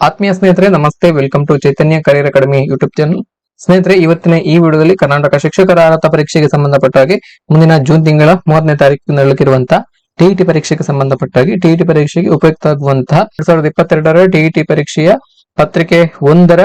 ಆತ್ಮೀಯ ಸ್ನೇಹಿತರೆ, ನಮಸ್ತೆ. Welcome to Chaitanya career academy YouTube channel ಸ್ನೇಹಿತರೆ, ಇವತ್ತಿನ ಈ ವಿಡಿಯೋದಲ್ಲಿ ಕರ್ನಾಟಕ ಶಿಕ್ಷಕರ ಅರ್ಹತಾ ಪರೀಕ್ಷೆಗೆ ಸಂಬಂಧಪಟ್ಟ ಹಾಗೆ ಮುಂದಿನ ಜೂನ್ ತಿಂಗಳ ಮೂವತ್ತನೇ ತಾರೀಕು ನಡಲಿಕ್ಕಿರುವಂತಹ ಟಿಇಟಿ ಪರೀಕ್ಷೆಗೆ ಸಂಬಂಧಪಟ್ಟ ಹಾಗೆ ಟಿಇಟಿ ಪರೀಕ್ಷೆಗೆ ಉಪಯುಕ್ತ ಆಗುವಂತಹ ಎರಡ್ ಸಾವಿರದ ಇಪ್ಪತ್ತೆರಡರ ಟಿಇಟಿ ಪರೀಕ್ಷೆಯ ಪತ್ರಿಕೆ ಒಂದರ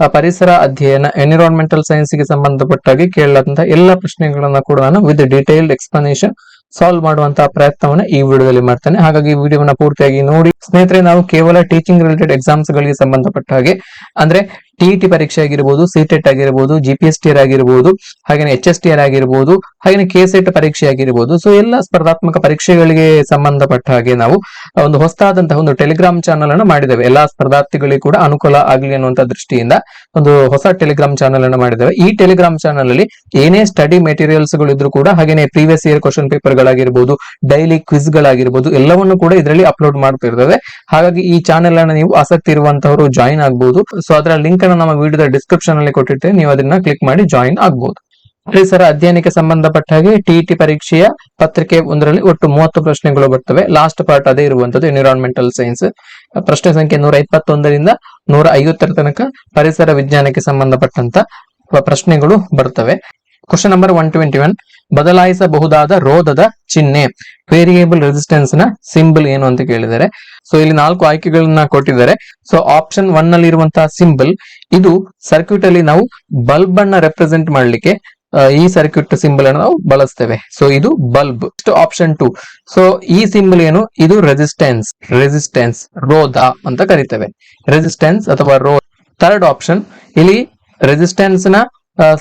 ಪರಿಸರ ಅಧ್ಯಯನ ಎನ್ವಿರಾನ್ಮೆಂಟಲ್ ಸೈನ್ಸ್ಗೆ ಸಂಬಂಧಪಟ್ಟಾಗಿ ಕೇಳಲಾದಂತಹ ಎಲ್ಲ ಪ್ರಶ್ನೆಗಳನ್ನ ಕೂಡ ನಾನು ವಿತ್ ಡೀಟೇಲ್ಡ್ ಎಕ್ಸ್ಪ್ಲನೇಷನ್ ಸಾಲ್ವ್ ಮಾಡುವಂತಹ ಪ್ರಯತ್ನವನ್ನ ಈ ವಿಡಿಯೋದಲ್ಲಿ ಮಾಡ್ತೇನೆ. ಹಾಗಾಗಿ ಈ ವಿಡಿಯೋವನ್ನ ಪೂರ್ತಿಯಾಗಿ ನೋಡಿ. ಸ್ನೇಹಿತರೆ, ನಾವು ಕೇವಲ ಟೀಚಿಂಗ್ ರಿಲೇಟೆಡ್ ಎಕ್ಸಾಮ್ಸ್ ಗಳಿಗೆ ಸಂಬಂಧಪಟ್ಟ ಹಾಗೆ, ಅಂದ್ರೆ ಟಿಇಟಿ ಪರೀಕ್ಷೆ ಆಗಿರ್ಬೋದು ಸಿಟೆಟ್ ಆಗಿರ್ಬೋದು ಜಿಪಿಎಸ್ ಟಿ ಆಗಿರ್ಬೋದು ಹಾಗೆ ಎಚ್ ಎಸ್ ಟಿ ಆರ್ ಆಗಿರ್ಬೋದು ಹಾಗೆ ಕೆ ಸೆಟ್ ಪರೀಕ್ಷೆ ಆಗಿರ್ಬೋದು. ಸೊ ಎಲ್ಲ ಸ್ಪರ್ಧಾತ್ಮಕ ಪರೀಕ್ಷೆಗಳಿಗೆ ಸಂಬಂಧಪಟ್ಟ ಹಾಗೆ ನಾವು ಒಂದು ಹೊಸದಾದಂತಹ ಒಂದು ಟೆಲಿಗ್ರಾಮ್ ಚಾನಲ್ ಅನ್ನು ಮಾಡಿದ್ದೇವೆ. ಎಲ್ಲಾ ಸ್ಪರ್ಧಾರ್ಥಿಗಳಿಗೆ ಕೂಡ ಅನುಕೂಲ ಆಗಲಿ ಅನ್ನುವಂತ ದೃಷ್ಟಿಯಿಂದ ಒಂದು ಹೊಸ ಟೆಲಿಗ್ರಾಮ್ ಚಾನಲ್ ಅನ್ನು ಮಾಡಿದ್ದೇವೆ. ಈ ಟೆಲಿಗ್ರಾಮ್ ಚಾನಲ್ ಅಲ್ಲಿ ಏನೇ ಸ್ಟಡಿ ಮೆಟೀರಿಯಲ್ಸ್ಗಳು ಇದ್ರೂ ಕೂಡ ಹಾಗೆ ಪ್ರೀವಿಯಸ್ ಇಯರ್ ಕ್ವಶನ್ ಪೇಪರ್ ಗಳಾಗಿರ್ಬೋದು ಡೈಲಿ ಕ್ವಿಸ್ ಗಳಾಗಿರ್ಬೋದು, ಎಲ್ಲವನ್ನು ಕೂಡ ಇದರಲ್ಲಿ ಅಪ್ಲೋಡ್ ಮಾಡ್ತಿರ್ತದೆ ಹಾಗಾಗಿ ಈ ಚಾನೆಲ್ ಅನ್ನು ನೀವು ಆಸಕ್ತಿ ಇರುವಂತಹವರು ಜಾಯಿನ್ ಆಗಬಹುದು ಸೊ ಅದರ ಲಿಂಕ್ ಅನ್ನು ನಮ್ಮ ವಿಡಿಯೋದ ಡಿಸ್ಕ್ರಿಪ್ಷನ್ ಅಲ್ಲಿ ಕೊಟ್ಟಿರ್ತೇವೆ ನೀವು ಅದನ್ನ ಕ್ಲಿಕ್ ಮಾಡಿ ಜಾಯಿನ್ ಆಗಬಹುದು ಪರಿಸರ ಅಧ್ಯಯನಕ್ಕೆ ಸಂಬಂಧಪಟ್ಟ ಹಾಗೆ ಟಿಇಟಿ ಪರೀಕ್ಷೆಯ ಪತ್ರಿಕೆ ಒಂದರಲ್ಲಿ ಒಟ್ಟು ಮೂವತ್ತು ಪ್ರಶ್ನೆಗಳು ಬರ್ತವೆ. ಲಾಸ್ಟ್ ಪಾರ್ಟ್ ಅದೇ ಇರುವಂತದ್ದು ಎನ್ವಿರಾನ್ಮೆಂಟಲ್ ಸೈನ್ಸ್ ಪ್ರಶ್ನೆ ಸಂಖ್ಯೆ ನೂರ ಇಪ್ಪತ್ತೊಂದರಿಂದ ನೂರ ಐವತ್ತರ ತನಕ ಪರಿಸರ ವಿಜ್ಞಾನಕ್ಕೆ ಸಂಬಂಧಪಟ್ಟಂತ ಪ್ರಶ್ನೆಗಳು ಬರ್ತವೆ. Question number one twenty one ಬದಲಾಯಿಸಬಹುದಾದ ರೋಧದ ಚಿಹ್ನೆ. ವೇರಿಯೇಬಲ್ ರೆಸಿಸ್ಟೆನ್ಸ್ನ ಸಿಂಬಲ್ ಏನು ಅಂತ ಕೇಳಿದ್ದಾರೆ. ಸೊ ಇಲ್ಲಿ ನಾಲ್ಕು ಆಯ್ಕೆಗಳನ್ನ ಕೊಟ್ಟಿದ್ದಾರೆ. ಸೊ ಆಪ್ಷನ್ ಒನ್ನಲ್ಲಿ ಇರುವಂತಹ ಸಿಂಬಲ್ ಇದು ಸರ್ಕ್ಯೂಟ್ ಅಲ್ಲಿ ನಾವು ಬಲ್ಬ್ ಅನ್ನ ರೆಪ್ರೆಸೆಂಟ್ ಮಾಡ್ಲಿಕ್ಕೆ ಈ ಸರ್ಕ್ಯೂಟ್ ಸಿಂಬಲ್ ಅನ್ನು ನಾವು ಬಳಸ್ತೇವೆ. ಸೊ ಇದು ಬಲ್ಬ್ ಆಪ್ಷನ್ ಟು ಸೊ ಈ ಸಿಂಬಲ್ ಏನು? ಇದು ರೆಸಿಸ್ಟೆನ್ಸ್ ರೆಸಿಸ್ಟೆನ್ಸ್ ರೋಧ ಅಂತ ಕರಿತೇವೆ. ರೆಸಿಸ್ಟೆನ್ಸ್ ಅಥವಾ ರೋ ಥರ್ಡ್ ಆಪ್ಷನ್ ಇಲ್ಲಿ ರೆಸಿಸ್ಟೆನ್ಸ್ನ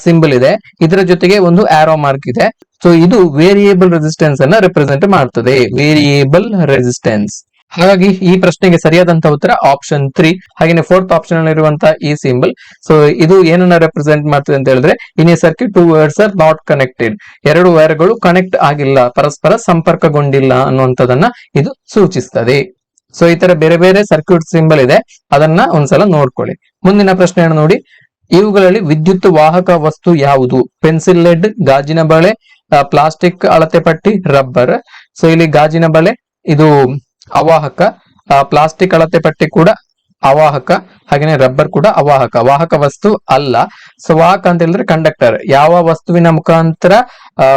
ಸಿಂಬಲ್ ಇದೆ. ಇದರ ಜೊತೆಗೆ ಒಂದು ಆರೋ ಮಾರ್ಕ್ ಇದೆ. ಸೊ ಇದು ವೇರಿಯೇಬಲ್ ರೆಸಿಸ್ಟೆನ್ಸ್ ಅನ್ನ ರೆಪ್ರೆಸೆಂಟ್ ಮಾಡ್ತದೆ. ವೇರಿಯೇಬಲ್ ರೆಸಿಸ್ಟೆನ್ಸ್ ಹಾಗಾಗಿ ಈ ಪ್ರಶ್ನೆಗೆ ಸರಿಯಾದಂತಹ ಉತ್ತರ ಆಪ್ಷನ್ ತ್ರೀ ಹಾಗೆ ಫೋರ್ತ್ ಆಪ್ಷನ್ ಅಲ್ಲಿ ಇರುವಂತಹ ಈ ಸಿಂಬಲ್ ಸೊ ಇದು ಏನನ್ನ ರೆಪ್ರೆಸೆಂಟ್ ಮಾಡ್ತದೆ ಅಂತ ಹೇಳಿದ್ರೆ in a circuit two words are not connected ಎರಡು ವೈರ್ಗಳು ಕನೆಕ್ಟ್ ಆಗಿಲ್ಲ, ಪರಸ್ಪರ ಸಂಪರ್ಕಗೊಂಡಿಲ್ಲ ಅನ್ನುವಂಥದ್ದನ್ನ ಇದು ಸೂಚಿಸ್ತದೆ. ಸೊ ಈ ತರ ಬೇರೆ ಬೇರೆ ಸರ್ಕ್ಯೂಟ್ ಸಿಂಬಲ್ ಇದೆ. ಅದನ್ನ ಒಂದ್ಸಲ ನೋಡ್ಕೊಳ್ಳಿ. ಮುಂದಿನ ಪ್ರಶ್ನೆಯನ್ನು ನೋಡಿ. ಇವುಗಳಲ್ಲಿ ವಿದ್ಯುತ್ ವಾಹಕ ವಸ್ತು ಯಾವುದು? ಪೆನ್ಸಿಲ್ ಲೆಡ್, ಗಾಜಿನ ಬಳೆ ಪ್ಲಾಸ್ಟಿಕ್ ಅಳತೆ ಪಟ್ಟಿ, ರಬ್ಬರ್. ಸೊ, ಇಲ್ಲಿ ಗಾಜಿನ ಬಳೆ, ಇದು ಅವಾಹಕ ಪ್ಲಾಸ್ಟಿಕ್ ಅಳತೆ ಪಟ್ಟಿ ಕೂಡ ಅವಾಹಕ, ಹಾಗೇನೆ ರಬ್ಬರ್ ಕೂಡ ಅವಾಹಕ. ವಾಹಕ ವಸ್ತು ಅಲ್ಲ. ಸೊ ವಾಹಕ ಅಂತ ಹೇಳಿದ್ರೆ ಕಂಡಕ್ಟರ್ ಯಾವ ವಸ್ತುವಿನ ಮುಖಾಂತರ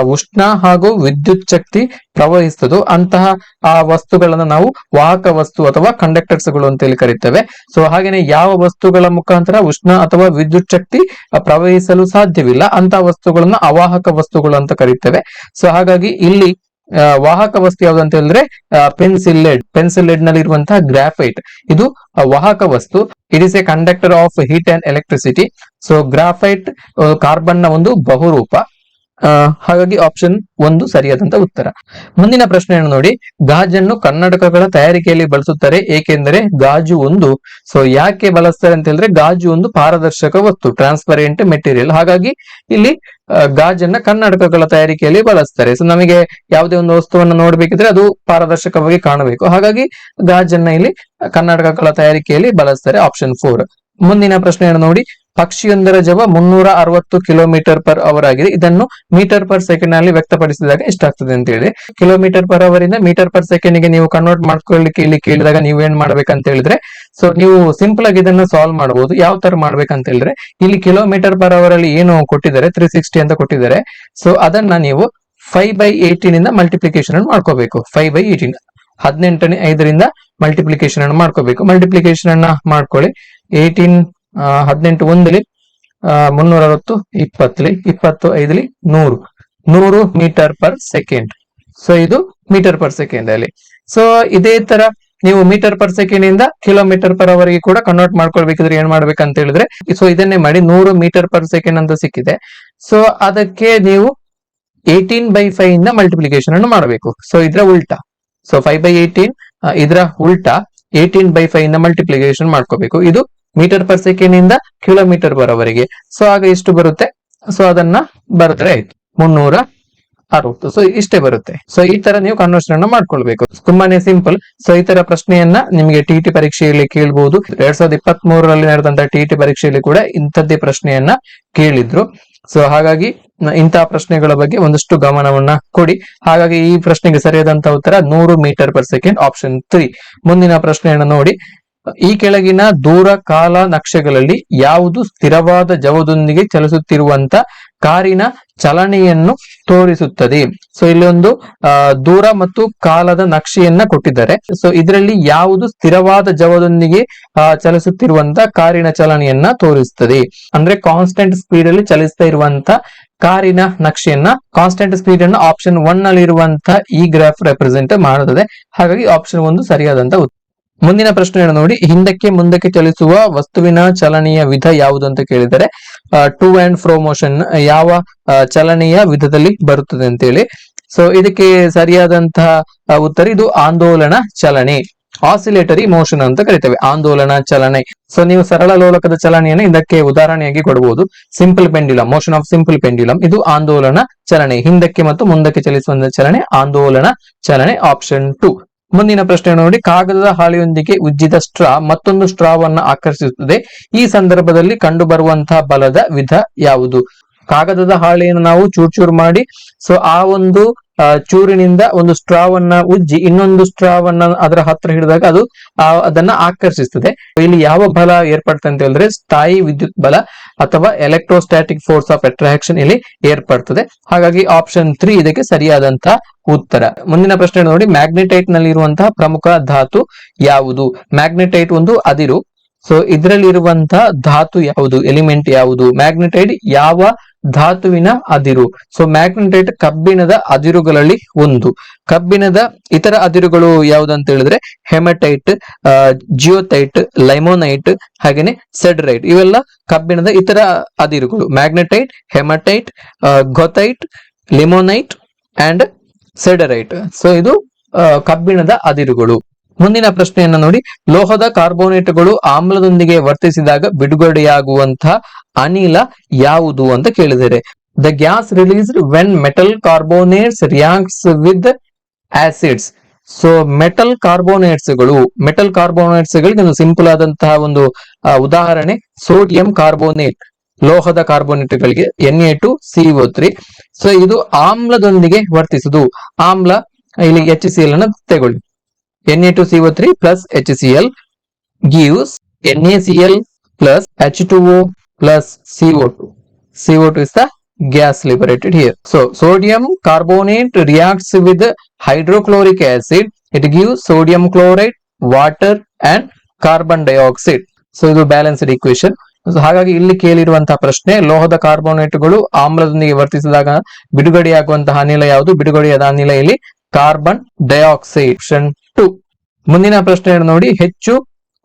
ಉಷ್ಣ ಹಾಗೂ ವಿದ್ಯುತ್ ಶಕ್ತಿ ಪ್ರವಹಿಸ್ತದೋ ಅಂತಹ, ಆ, ವಸ್ತುಗಳನ್ನ ನಾವು ವಾಹಕ ವಸ್ತು ಅಥವಾ ಕಂಡಕ್ಟರ್ಸ್ಗಳು ಅಂತ ಹೇಳಿ ಕರಿತೇವೆ. ಸೊ ಹಾಗೇನೆ ಯಾವ ವಸ್ತುಗಳ ಮುಖಾಂತರ ಉಷ್ಣ ಅಥವಾ ವಿದ್ಯುತ್ ಶಕ್ತಿ ಪ್ರವಹಿಸಲು ಸಾಧ್ಯವಿಲ್ಲ ಅಂತಹ ವಸ್ತುಗಳನ್ನ ಅವಾಹಕ ವಸ್ತುಗಳು ಅಂತ ಕರಿತೇವೆ. ಸೊ ಹಾಗಾಗಿ ಇಲ್ಲಿ ವಾಹಕ ವಸ್ತು ಯಾವ್ದು ಅಂತ ಹೇಳಿದ್ರೆ ಪೆನ್ಸಿಲ್ ಲೆಡ್ ಪೆನ್ಸಿಲ್ ಲೆಡ್ನಲ್ಲಿ ಇರುವಂತಹ ಗ್ರಾಫೈಟ್ ಇದು ವಾಹಕ ವಸ್ತು. It is a conductor of heat and electricity so graphite ಕಾರ್ಬನ್ನ ಒಂದು ಬಹುರೂಪ. ಹಾಗಾಗಿ ಆಪ್ಷನ್ ಒಂದು ಸರಿಯಾದಂತ ಉತ್ತರ. ಮುಂದಿನ ಪ್ರಶ್ನೆಯನ್ನು ನೋಡಿ. ಗಾಜನ್ನು ಕನ್ನಡಕಗಳ ತಯಾರಿಕೆಯಲ್ಲಿ ಬಳಸುತ್ತಾರೆ, ಏಕೆಂದರೆ ಗಾಜು ಒಂದು. ಸೊ ಯಾಕೆ ಬಳಸ್ತಾರೆ ಅಂತ ಹೇಳಿದ್ರೆ, ಗಾಜು ಒಂದು ಪಾರದರ್ಶಕ ವಸ್ತು ಟ್ರಾನ್ಸ್ಪರೆಂಟ್ ಮೆಟೀರಿಯಲ್ ಹಾಗಾಗಿ, ಇಲ್ಲಿ ಗಾಜನ್ನ ಕನ್ನಡಕಗಳ ತಯಾರಿಕೆಯಲ್ಲಿ ಬಳಸ್ತಾರೆ. ಸೊ ನಮಗೆ ಯಾವುದೇ ಒಂದು ವಸ್ತುವನ್ನು ನೋಡ್ಬೇಕಿದ್ರೆ ಅದು ಪಾರದರ್ಶಕವಾಗಿ ಕಾಣಬೇಕು. ಹಾಗಾಗಿ ಗಾಜನ್ನ ಇಲ್ಲಿ ಕನ್ನಡಕಗಳ ತಯಾರಿಕೆಯಲ್ಲಿ ಬಳಸ್ತಾರೆ. ಆಪ್ಷನ್ ಫೋರ್ ಮುಂದಿನ ಪ್ರಶ್ನೆಯನ್ನು ನೋಡಿ. ಪಕ್ಷಿಯೊಂದರ ಜವ ಮುನ್ನೂರ ಅರವತ್ತು ಕಿಲೋಮೀಟರ್ ಪರ್ ಅವರ್ ಆಗಿದೆ. ಇದನ್ನು ಮೀಟರ್ ಪರ್ ಸೆಕೆಂಡ್ನಲ್ಲಿ ವ್ಯಕ್ತಪಡಿಸಿದಾಗ ಎಷ್ಟಾಗ್ತದೆ ಅಂತ ಹೇಳಿ. ಕಿಲೋಮೀಟರ್ ಪರ್ ಅವರ್ ಇಂದ ಮೀಟರ್ ಪರ್ ಸೆಕೆಂಡ್ಗೆ ನೀವು ಕನ್ವರ್ಟ್ ಮಾಡ್ಕೊಳ್ಳಿಕ್ಕೆ ಇಲ್ಲಿ ಕೇಳಿದಾಗ ನೀವು ಏನ್ ಮಾಡ್ಬೇಕಂತ ಹೇಳಿದ್ರೆ ಸೊ ನೀವು ಸಿಂಪಲ್ ಆಗಿ ಇದನ್ನ ಸಾಲ್ವ್ ಮಾಡಬಹುದು. ಯಾವ ತರ ಮಾಡ್ಬೇಕಂತ ಹೇಳಿದ್ರೆ, ಇಲ್ಲಿ ಕಿಲೋಮೀಟರ್ ಪರ್ ಅವರ್ ಅಲ್ಲಿ ಏನು ಕೊಟ್ಟಿದ್ದಾರೆ ತ್ರೀ ಸಿಕ್ಸ್ಟಿ ಅಂತ ಕೊಟ್ಟಿದ್ದಾರೆ. ಸೊ ಅದನ್ನ ನೀವು ಫೈವ್ ಬೈ ಏಯ್ಟೀನ್ ಇಂದ ಮಲ್ಟಿಪ್ಲಿಕೇಶನ್ ಅನ್ನು ಮಾಡ್ಕೋಬೇಕು. ಫೈವ್ ಬೈ ಏಯ್ಟೀನ್ ಹದಿನೆಂಟನೇ ಐದರಿಂದ ಮಲ್ಟಿಪ್ಲಿಕೇಶನ್ ಅನ್ನು ಮಾಡ್ಕೋಬೇಕು. ಮಲ್ಟಿಪ್ಲಿಕೇಶನ್ ಅನ್ನ ಮಾಡ್ಕೊಳ್ಳಿ. ಏಯ್ಟೀನ್ ಹದಿನೆಂಟು ಒಂದಲಿ ಮುನ್ನೂರ ಅರವತ್ತು ಇಪ್ಪತ್ತಲಿ ಇಪ್ಪತ್ತು ಐದಲಿ, ನೂರು. ನೂರು ಮೀಟರ್ ಪರ್ ಸೆಕೆಂಡ್. ಸೊ ಇದು ಮೀಟರ್ ಪರ್ ಸೆಕೆಂಡ್ ಅಲ್ಲಿ. ಸೊ ಇದೇ ತರ ನೀವು ಮೀಟರ್ ಪರ್ ಸೆಕೆಂಡ್ ಇಂದ ಕಿಲೋಮೀಟರ್ ಪರ್ ಅವರ್ಗೆ ಕೂಡ ಕನ್ವರ್ಟ್ ಮಾಡ್ಕೊಳ್ಬೇಕಿದ್ರೆ ಏನ್ ಅಂತ ಹೇಳಿದ್ರೆ ಸೊ ಇದನ್ನೇ ಮಾಡಿ ನೂರು ಮೀಟರ್ ಪರ್ ಸೆಕೆಂಡ್ ಅಂತ ಸಿಕ್ಕಿದೆ. ಸೊ ಅದಕ್ಕೆ ನೀವು ಏಯ್ಟೀನ್ ಬೈ ಫೈವ್ ಇಂದ ಮಲ್ಟಿಪ್ಲಿಕೇಶನ್ ಅನ್ನು ಮಾಡಬೇಕು. ಸೊ ಇದ್ರ ಉಲ್ಟಾ. ಸೊ ಫೈವ್ ಬೈ ಏಯ್ಟೀನ್ ಇದ್ರ ಉಲ್ಟಾ. ಏಯ್ಟೀನ್ ಬೈ ಫೈವ್ ಇಂದ ಮಲ್ಟಿಪ್ಲಿಕೇಶನ್ ಮಾಡ್ಕೋಬೇಕು. ಇದು ಮೀಟರ್ ಪರ್ ಸೆಕೆಂಡ್ ಇಂದ ಕಿಲೋಮೀಟರ್ ಬರೋವರೆಗೆ. ಸೊ ಆಗ ಎಷ್ಟು ಬರುತ್ತೆ? ಸೊ ಅದನ್ನ ಬರೆದ್ರೆ ಆಯ್ತು. ಮುನ್ನೂರ ಅರವತ್ತು. ಸೊ ಇಷ್ಟೇ ಬರುತ್ತೆ. ಸೊ ಈ ತರ ನೀವು ಕನ್ವರ್ಷನ್ ಅನ್ನ ಮಾಡ್ಕೊಳ್ಬೇಕು. ತುಂಬಾನೇ ಸಿಂಪಲ್ ಸೊ ಈ ತರ ಪ್ರಶ್ನೆಯನ್ನ ನಿಮಗೆ ಟಿ ಟಿ ಪರೀಕ್ಷೆಯಲ್ಲಿ ಕೇಳಬಹುದು ಎರಡ್ ಸಾವಿರದ ಇಪ್ಪತ್ತ್ ಮೂರರಲ್ಲಿ ನಡೆದಂತ ಟಿ ಟಿ ಪರೀಕ್ಷೆಯಲ್ಲಿ ಕೂಡ ಇಂಥದ್ದೇ ಪ್ರಶ್ನೆಯನ್ನ ಕೇಳಿದ್ರು. ಸೊ ಹಾಗಾಗಿ ಇಂತಹ ಪ್ರಶ್ನೆಗಳ ಬಗ್ಗೆ ಒಂದಷ್ಟು ಗಮನವನ್ನ ಕೊಡಿ. ಹಾಗಾಗಿ ಈ ಪ್ರಶ್ನೆಗೆ ಸರಿಯಾದಂತಹ ಉತ್ತರ ನೂರು metre per second option three ಮುಂದಿನ ಪ್ರಶ್ನೆಯನ್ನು ನೋಡಿ. ಈ ಕೆಳಗಿನ ದೂರ ಕಾಲ ನಕ್ಷೆಗಳಲ್ಲಿ ಯಾವುದು ಸ್ಥಿರವಾದ ಜವದೊಂದಿಗೆ ಚಲಿಸುತ್ತಿರುವಂತ ಕಾರಿನ ಚಲನೆಯನ್ನು ತೋರಿಸುತ್ತದೆ. ಸೊ ಇಲ್ಲಿ ಒಂದು ದೂರ ಮತ್ತು ಕಾಲದ ನಕ್ಷೆಯನ್ನ ಕೊಟ್ಟಿದ್ದಾರೆ. ಸೊ ಇದರಲ್ಲಿ ಯಾವುದು ಸ್ಥಿರವಾದ ಜವದೊಂದಿಗೆ ಚಲಿಸುತ್ತಿರುವಂತ ಕಾರಿನ ಚಲನೆಯನ್ನ ತೋರಿಸುತ್ತದೆ. ಅಂದ್ರೆ ಕಾನ್ಸ್ಟೆಂಟ್ ಸ್ಪೀಡ್ ಅಲ್ಲಿ ಚಲಿಸ್ತಾ ಇರುವಂತ ಕಾರಿನ ನಕ್ಷೆಯನ್ನ ಕಾನ್ಸ್ಟೆಂಟ್ ಸ್ಪೀಡ್ ಅನ್ನು ಆಪ್ಷನ್ ಒನ್ನಲ್ಲಿ ಇರುವಂತಹ ಈ ಗ್ರಾಫ್ ರೆಪ್ರೆಸೆಂಟ್ ಮಾಡುತ್ತದೆ ಹಾಗಾಗಿ ಆಪ್ಷನ್ ಒಂದು ಸರಿಯಾದಂತ ಮುಂದಿನ ಪ್ರಶ್ನೆಯನ್ನು ನೋಡಿ. ಹಿಂದಕ್ಕೆ ಮುಂದಕ್ಕೆ ಚಲಿಸುವ ವಸ್ತುವಿನ ಚಲನೆಯ ವಿಧ ಯಾವುದು ಅಂತ ಕೇಳಿದರೆ ಟು ಅಂಡ್ ಫ್ರೋ ಮೋಷನ್ ಯಾವ ಚಲನೆಯ ವಿಧದಲ್ಲಿ ಬರುತ್ತದೆ ಅಂತೇಳಿ. ಸೊ ಇದಕ್ಕೆ ಸರಿಯಾದಂತಹ ಉತ್ತರ ಇದು ಆಂದೋಲನ ಚಲನೆ ಆಸಿಲೇಟರಿ ಮೋಷನ್ ಅಂತ ಕರಿತೇವೆ. ಆಂದೋಲನ ಚಲನೆ. ಸೊ ನೀವು ಸರಳ ಲೋಲಕದ ಚಲನೆಯನ್ನು ಇದಕ್ಕೆ ಉದಾಹರಣೆಯಾಗಿ ಕೊಡಬಹುದು. Simple pendulum motion of simple pendulum ಇದು ಆಂದೋಲನ ಚಲನೆ. ಹಿಂದಕ್ಕೆ ಮತ್ತು ಮುಂದಕ್ಕೆ ಚಲಿಸುವ ಚಲನೆ, ಆಂದೋಲನ ಚಲನೆ ಆಪ್ಷನ್ ಟು ಮುಂದಿನ ಪ್ರಶ್ನೆ ನೋಡಿ. ಕಾಗದದ ಹಾಳೆಯೊಂದಿಗೆ ಉಜ್ಜಿದ ಸ್ಟ್ರಾ ಮತ್ತೊಂದು ಸ್ಟ್ರಾವನ್ನ ಆಕರ್ಷಿಸುತ್ತದೆ. ಈ ಸಂದರ್ಭದಲ್ಲಿ ಕಂಡುಬರುವಂತಹ ಬಲದ ವಿಧ ಯಾವುದು? ಕಾಗದದ ಹಾಳೆಯನ್ನು ನಾವು ಚೂರ್ ಚೂರ್ ಮಾಡಿ, ಸೊ ಆ ಒಂದು ಚೂರಿನಿಂದ ಒಂದು ಸ್ಟ್ರಾವನ್ನ ಉಜ್ಜಿ ಇನ್ನೊಂದು ಸ್ಟ್ರಾವನ್ನ ಅದರ ಹತ್ರ ಹಿಡಿದಾಗ ಅದು ಅದನ್ನ ಆಕರ್ಷಿಸ್ತದೆ. ಇಲ್ಲಿ ಯಾವ ಬಲ ಏರ್ಪಡ್ತದೆ ಅಂತ ಹೇಳಿದ್ರೆ ಸ್ಥಾಯಿ ವಿದ್ಯುತ್ ಬಲ ಅಥವಾ ಎಲೆಕ್ಟ್ರೋಸ್ಟಾಟಿಕ್ ಫೋರ್ಸ್ ಆಫ್ ಅಟ್ರಾಕ್ಷನ್ ಇಲ್ಲಿ ಏರ್ಪಡ್ತದೆ. ಹಾಗಾಗಿ ಆಪ್ಷನ್ ತ್ರೀ ಇದಕ್ಕೆ ಸರಿಯಾದಂತಹ ಉತ್ತರ. ಮುಂದಿನ ಪ್ರಶ್ನೆ ನೋಡಿ ಮ್ಯಾಗ್ನೆಟೈಟ್ನಲ್ಲಿ ಇರುವಂತಹ ಪ್ರಮುಖ ಧಾತು ಯಾವುದು? ಮ್ಯಾಗ್ನೆಟೈಟ್ ಒಂದು ಅದಿರು. ಸೊ ಇದರಲ್ಲಿ ಇರುವಂತಹ ಧಾತು ಯಾವುದು? ಎಲಿಮೆಂಟ್ ಯಾವುದು? ಮ್ಯಾಗ್ನೆಟೈಟ್ ಯಾವ ಧಾತುವಿನ ಅದಿರು. ಸೊ ಮ್ಯಾಗ್ನೆಟೈಟ್ ಕಬ್ಬಿಣದ ಅದಿರುಗಳಲ್ಲಿ ಒಂದು. ಕಬ್ಬಿಣದ ಇತರ ಅದಿರುಗಳು ಯಾವುದಂತ ಹೇಳಿದ್ರೆ ಹೆಮಟೈಟ್ ಜಿಯೋತೈಟ್ ಲೈಮೋನೈಟ್ ಹಾಗೇನೆ ಸೆಡ್ರೈಟ್ ಇವೆಲ್ಲ ಕಬ್ಬಿಣದ ಇತರ ಅದಿರುಗಳು. Magnetite haematite goethite limonite and siderite so ಇದು ಕಬ್ಬಿಣದ ಅದಿರುಗಳು. ಮುಂದಿನ ಪ್ರಶ್ನೆಯನ್ನ ನೋಡಿ. ಲೋಹದ ಕಾರ್ಬೋನೇಟ್ಗಳು ಆಮ್ಲದೊಂದಿಗೆ ವರ್ತಿಸಿದಾಗ ಬಿಡುಗಡೆಯಾಗುವಂತಹ ಅನಿಲ ಯಾವುದು ಅಂತ ಕೇಳಿದರೆ. The gas released when metal carbonates reacts with acids so metal ಕಾರ್ಬೋನೇಟ್ಸ್ಗಳು metal ಕಾರ್ಬೋನೇಟ್ಸ್ಗಳಿಗೆ ಒಂದು ಸಿಂಪಲ್ ಆದಂತಹ ಒಂದು ಉದಾಹರಣೆ ಸೋಡಿಯಂ ಕಾರ್ಬೋನೇಟ್ ಲೋಹದ ಕಾರ್ಬೋನೇಟ್ಗಳಿಗೆ N A two CO three so ಇದು ಆಮ್ಲದೊಂದಿಗೆ ವರ್ತಿಸುದು ಆಮ್ಲ, ಇಲ್ಲಿ ಎಚ್ ಸಿ ಎಲ್ ಅನ್ನು ತಗೊಳ್ಳಿ. N A two CO three plus H C L gives NaCl plus H2O plus CO2. CO2 is the gas liberated here. So sodium carbonate reacts with hydrochloric acid. It gives sodium chloride, water and carbon dioxide. So ಇದು balanced equation so ಹಾಗಾಗಿ ಇಲ್ಲಿ ಕೇಳಿರುವಂತಹ ಪ್ರಶ್ನೆ ಲೋಹದ ಕಾರ್ಬೋನೇಟ್ಗಳು ಆಮ್ಲದೊಂದಿಗೆ ವರ್ತಿಸಿದಾಗ ಬಿಡುಗಡೆಯಾಗುವಂತಹ ಅನಿಲ ಯಾವುದು ಬಿಡುಗಡೆಯಾದ ಅನಿಲ ಇಲ್ಲಿ ಕಾರ್ಬನ್ ಡೈಆಕ್ಸೈಡ್ ಆಪ್ಷನ್ ಟು ಮುಂದಿನ ಪ್ರಶ್ನೆ ನೋಡಿ, ಹೆಚ್ಚು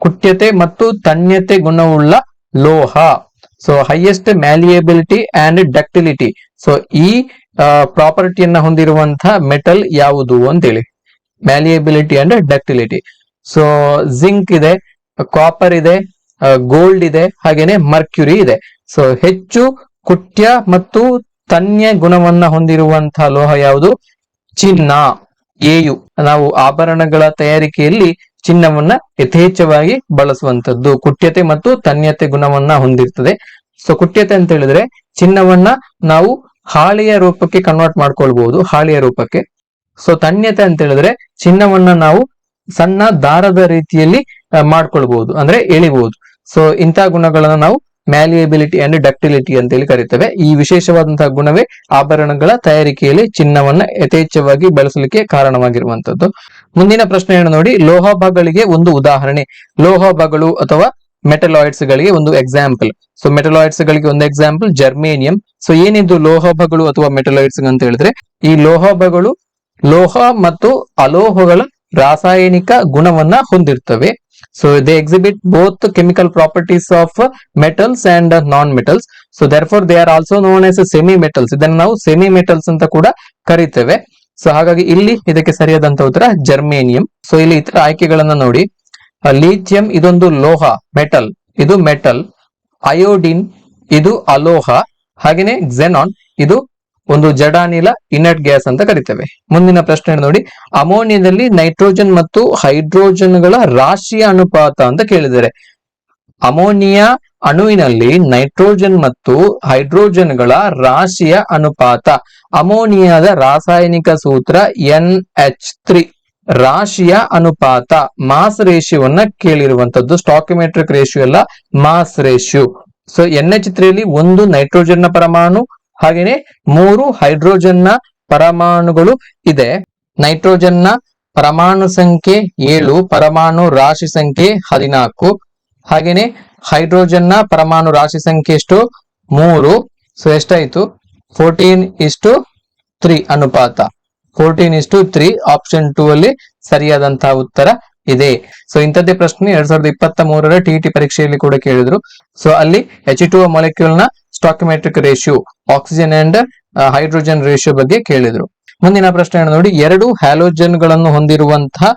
ಕುಟ್ಯತೆ ಮತ್ತು ತಣ್ಯತೆ ಗುಣವುಳ್ಳ ಲೋಹ. So highest malleability and ductility so ಈ ಪ್ರಾಪರ್ಟಿಯನ್ನ ಹೊಂದಿರುವಂತಹ ಮೆಟಲ್ ಯಾವುದು ಅಂತೇಳಿ. Malleability and ductility so zinc ಇದೆ ಕಾಪರ್ ಇದೆ ಗೋಲ್ಡ್ ಇದೆ, ಹಾಗೇನೆ ಮರ್ಕ್ಯುರಿ ಇದೆ. ಸೊ ಹೆಚ್ಚು ಕುಟ್ಯ ಮತ್ತು ತನ್ಯ ಗುಣವನ್ನ ಹೊಂದಿರುವಂತಹ ಲೋಹ ಯಾವುದು? ಚಿನ್ನ. ಏಯು ನಾವು ಆಭರಣಗಳ ತಯಾರಿಕೆಯಲ್ಲಿ ಚಿನ್ನವನ್ನ ಯಥೇಚ್ಛವಾಗಿ ಬಳಸುವಂತದ್ದು ಕುಟ್ಯತೆ ಮತ್ತು ತನ್ಯತೆ ಗುಣವನ್ನ ಹೊಂದಿರ್ತದೆ. ಸೊ ಕುಟ್ಯತೆ ಅಂತ ಹೇಳಿದ್ರೆ ಚಿನ್ನವನ್ನ ನಾವು ಹಾಳೆಯ ರೂಪಕ್ಕೆ ಕನ್ವರ್ಟ್ ಮಾಡ್ಕೊಳ್ಬಹುದು ಹಾಳೆಯ ರೂಪಕ್ಕೆ. ಸೊ ತನ್ಯತೆ ಅಂತ ಹೇಳಿದ್ರೆ ಚಿನ್ನವನ್ನ ನಾವು ಸಣ್ಣ ದಾರದ ರೀತಿಯಲ್ಲಿ ಮಾಡ್ಕೊಳ್ಬಹುದು ಅಂದ್ರೆ ಎಳಿಬಹುದು ಸೊ ಇಂತಹ ಗುಣಗಳನ್ನ ನಾವು ಮ್ಯಾಲಿಯಬಿಲಿಟಿ ಅಂಡ್ ಡಕ್ಟಿಲಿಟಿ ಅಂತ ಹೇಳಿ ಕರೀತವೆ. ಈ ವಿಶೇಷವಾದಂತಹ ಗುಣವೇ ಆಭರಣಗಳ ತಯಾರಿಕೆಯಲ್ಲಿ ಚಿನ್ನವನ್ನ ಯಥೇಚ್ಛವಾಗಿ ಬಳಸಲಿಕ್ಕೆ ಕಾರಣವಾಗಿರುವಂತದ್ದು. ಮುಂದಿನ ಪ್ರಶ್ನೆಯನ್ನು ನೋಡಿ ಲೋಹಭಗಳಿಗೆ ಒಂದು ಉದಾಹರಣೆ. ಲೋಹಭಗಳು ಅಥವಾ ಮೆಟಲಾಯ್ಡ್ಸ್ ಗಳಿಗೆ ಒಂದು ಎಕ್ಸಾಂಪಲ್ ಸೊ ಮೆಟಲಾಯ್ಡ್ಸ್ ಗಳಿಗೆ ಒಂದು ಎಕ್ಸಾಂಪಲ್ ಜರ್ಮೇನಿಯಂ ಸೊ ಏನಿದು ಲೋಹಭಗಳು ಅಥವಾ ಮೆಟಲಾಯ್ಡ್ಸ್ ಅಂತ ಹೇಳಿದ್ರೆ, ಈ ಲೋಹಭಗಳು ಲೋಹ ಮತ್ತು ಅಲೋಹಗಳ ರಾಸಾಯನಿಕ ಗುಣವನ್ನ ಹೊಂದಿರ್ತವೆ. They exhibit both chemical properties of metals and non metals so therefore they are also known as semi metals ಇದನ್ನು ನಾವು ಸೆಮಿ ಮೆಟಲ್ಸ್ ಅಂತ ಕೂಡ ಕರಿತೇವೆ. ಸೊ ಹಾಗಾಗಿ ಇಲ್ಲಿ ಇದಕ್ಕೆ ಸರಿಯಾದಂತ ಉತ್ತರ ಜರ್ಮೇನಿಯಂ ಸೊ ಇಲ್ಲಿ ಇತರ ಆಯ್ಕೆಗಳನ್ನ ನೋಡಿ. ಲಿಥಿಯಂ ಇದೊಂದು ಲೋಹ ಮೆಟಲ್ ಇದು ಮೆಟಲ್ ಅಯೋಡಿನ್ ಇದು ಅಲೋಹ. ಹಾಗೇನೆ xenon, ಇದು ಒಂದು ಜಡಾನಿಲ ಇನರ್ಟ್ ಗ್ಯಾಸ್ ಅಂತ ಕರಿತೇವೆ. ಮುಂದಿನ ಪ್ರಶ್ನೆ ನೋಡಿ, ಅಮೋನಿಯಾದಲ್ಲಿ ನೈಟ್ರೋಜನ್ ಮತ್ತು ಹೈಡ್ರೋಜನ್ಗಳ ರಾಶಿಯ ಅನುಪಾತ ಅಂತ ಕೇಳಿದ್ದಾರೆ. ಅಮೋನಿಯಾ ಅಣುವಿನಲ್ಲಿ ನೈಟ್ರೋಜನ್ ಮತ್ತು ಹೈಡ್ರೋಜನ್ಗಳ ರಾಶಿಯ ಅನುಪಾತ. ಅಮೋನಿಯಾದ ರಾಸಾಯನಿಕ ಸೂತ್ರ ಎನ್ ಎಚ್ ತ್ರೀ ರಾಶಿಯ ಅನುಪಾತ. ಮಾಸ್ ರೇಷಿಯೋವನ್ನ ಕೇಳಿರುವಂತದ್ದು ಸ್ಟಾಕ್ಯುಮೆಟ್ರಿಕ್ ರೇಷಿಯೋ ಅಲ್ಲ mass ratio. So N H ತ್ರೀಲಿ ಒಂದು ನೈಟ್ರೋಜನ್ನ ಪರಮಾಣು ಹಾಗೇನೆ ಮೂರು ಹೈಡ್ರೋಜನ್ನ ಪರಮಾಣುಗಳು ಇದೆ. ನೈಟ್ರೋಜನ್ನ ಪರಮಾಣು ಸಂಖ್ಯೆ ಏಳು, ಪರಮಾಣು ರಾಶಿ ಸಂಖ್ಯೆ ಹದಿನಾಲ್ಕು. ಹಾಗೇನೆ ಹೈಡ್ರೋಜನ್ನ ಪರಮಾಣು ರಾಶಿ ಸಂಖ್ಯೆ ಎಷ್ಟು? ಮೂರು. ಸೊ ಎಷ್ಟಾಯ್ತು? ಫೋರ್ಟೀನ್ ಇಷ್ಟು ತ್ರೀ ಅನುಪಾತ. ಫೋರ್ಟೀನ್ ಇಷ್ಟು ತ್ರೀ, ಆಪ್ಷನ್ ಟೂ ಅಲ್ಲಿ ಸರಿಯಾದಂತಹ ಉತ್ತರ ಇದೆ. ಸೊ ಇಂಥದ್ದೇ ಪ್ರಶ್ನೆ ಎರಡ್ ಸಾವಿರದ ಇಪ್ಪತ್ತ ಮೂರರ ಟಿ ಪರೀಕ್ಷೆಯಲ್ಲಿ ಕೂಡ ಕೇಳಿದ್ರು. ಸೊ ಅಲ್ಲಿ H two ಮೊಲೆಕ್ಯೂಲ್ನ stoichiometric ratio, oxygen and hydrogen ratio ಬಗ್ಗೆ ಕೇಳಿದ್ರು. ಮುಂದಿನ ಪ್ರಶ್ನೆ ನೋಡಿ, ಎರಡು ಹ್ಯಾಲೋಜನ್ಗಳನ್ನು ಹೊಂದಿರುವಂತಹ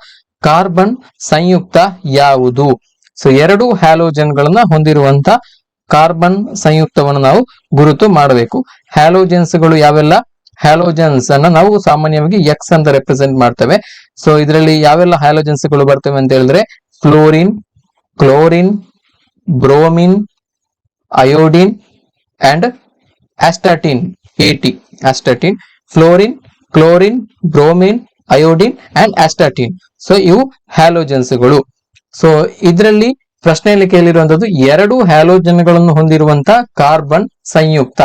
ಕಾರ್ಬನ್ ಸಂಯುಕ್ತ ಯಾವುದು? ಸೊ ಎರಡು ಹ್ಯಾಲೋಜನ್ ಗಳನ್ನ ಹೊಂದಿರುವಂತಹ ಕಾರ್ಬನ್ ಸಂಯುಕ್ತವನ್ನು ನಾವು ಗುರುತು ಮಾಡಬೇಕು. ಹ್ಯಾಲೋಜೆನ್ಸ್ಗಳು ಯಾವೆಲ್ಲ? ಹ್ಯಾಲೋಜನ್ಸ್ ಅನ್ನ ನಾವು ಸಾಮಾನ್ಯವಾಗಿ ಎಕ್ಸ್ ಅಂತ ರೆಪ್ರೆಸೆಂಟ್ ಮಾಡ್ತೇವೆ. ಸೊ ಇದರಲ್ಲಿ ಯಾವೆಲ್ಲ ಹ್ಯಾಲೋಜೆನ್ಸ್ಗಳು ಬರ್ತವೆ ಅಂತ ಹೇಳಿದ್ರೆ fluorine chlorine, bromine, iodine and astatine AT astatine fluorine chlorine bromine iodine and astatine so ಇವು halogens ಗಳು ಸೊ ಇದರಲ್ಲಿ ಪ್ರಶ್ನೆಯಲ್ಲಿ ಕೇಳಿರುವಂತದ್ದು ಎರಡು ಹ್ಯಾಲೋಜನ್ಗಳನ್ನು ಹೊಂದಿರುವಂತ ಕಾರ್ಬನ್ ಸಂಯುಕ್ತ.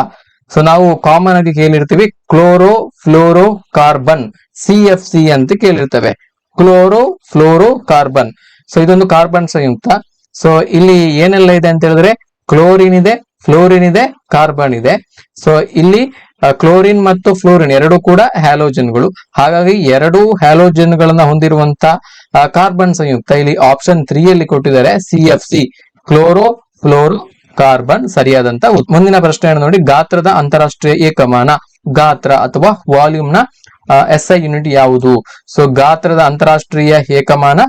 ಸೊ ನಾವು ಕಾಮನ್ ಆಗಿ ಕೇಳಿರ್ತೀವಿ chlorofluorocarbon C F C ಅಂತ ಕೇಳಿರ್ತವೆ. ಕ್ಲೋರೋ ಫ್ಲೋರೋ ಕಾರ್ಬನ್ ಸೊ ಇದೊಂದು ಕಾರ್ಬನ್ ಸಂಯುಕ್ತ. ಸೊ ಇಲ್ಲಿ ಏನೆಲ್ಲ ಇದೆ ಅಂತ ಹೇಳಿದ್ರೆ ಕ್ಲೋರಿನ್ ಇದೆ ಫ್ಲೋರಿನ್ ಇದೆ ಕಾರ್ಬನ್ ಇದೆ. ಸೊ ಇಲ್ಲಿ ಕ್ಲೋರಿನ್ ಮತ್ತು ಫ್ಲೋರಿನ್ ಎರಡು ಕೂಡ ಹ್ಯಾಲೋಜನ್ಗಳು ಹಾಗಾಗಿ ಎರಡು ಹ್ಯಾಲೋಜನ್ ಗಳನ್ನ ಹೊಂದಿರುವಂತ ಕಾರ್ಬನ್ ಸಂಯುಕ್ತ ಇಲ್ಲಿ ಆಪ್ಷನ್ ತ್ರೀ ಅಲ್ಲಿ ಕೊಟ್ಟಿದ್ದಾರೆ C F C chlorofluorocarbon ಸರಿಯಾದಂತ ಮುಂದಿನ ಪ್ರಶ್ನೆಯನ್ನು ನೋಡಿ, ಗಾತ್ರದ ಅಂತಾರಾಷ್ಟ್ರೀಯ ಏಕಮಾನ, ಗಾತ್ರ ಅಥವಾ ವಾಲ್ಯೂಮ್ನ ಎಸ್ ಐ ಯೂನಿಟ್ ಯಾವುದು? ಸೊ ಗಾತ್ರದ ಅಂತಾರಾಷ್ಟ್ರೀಯ ಏಕಮಾನ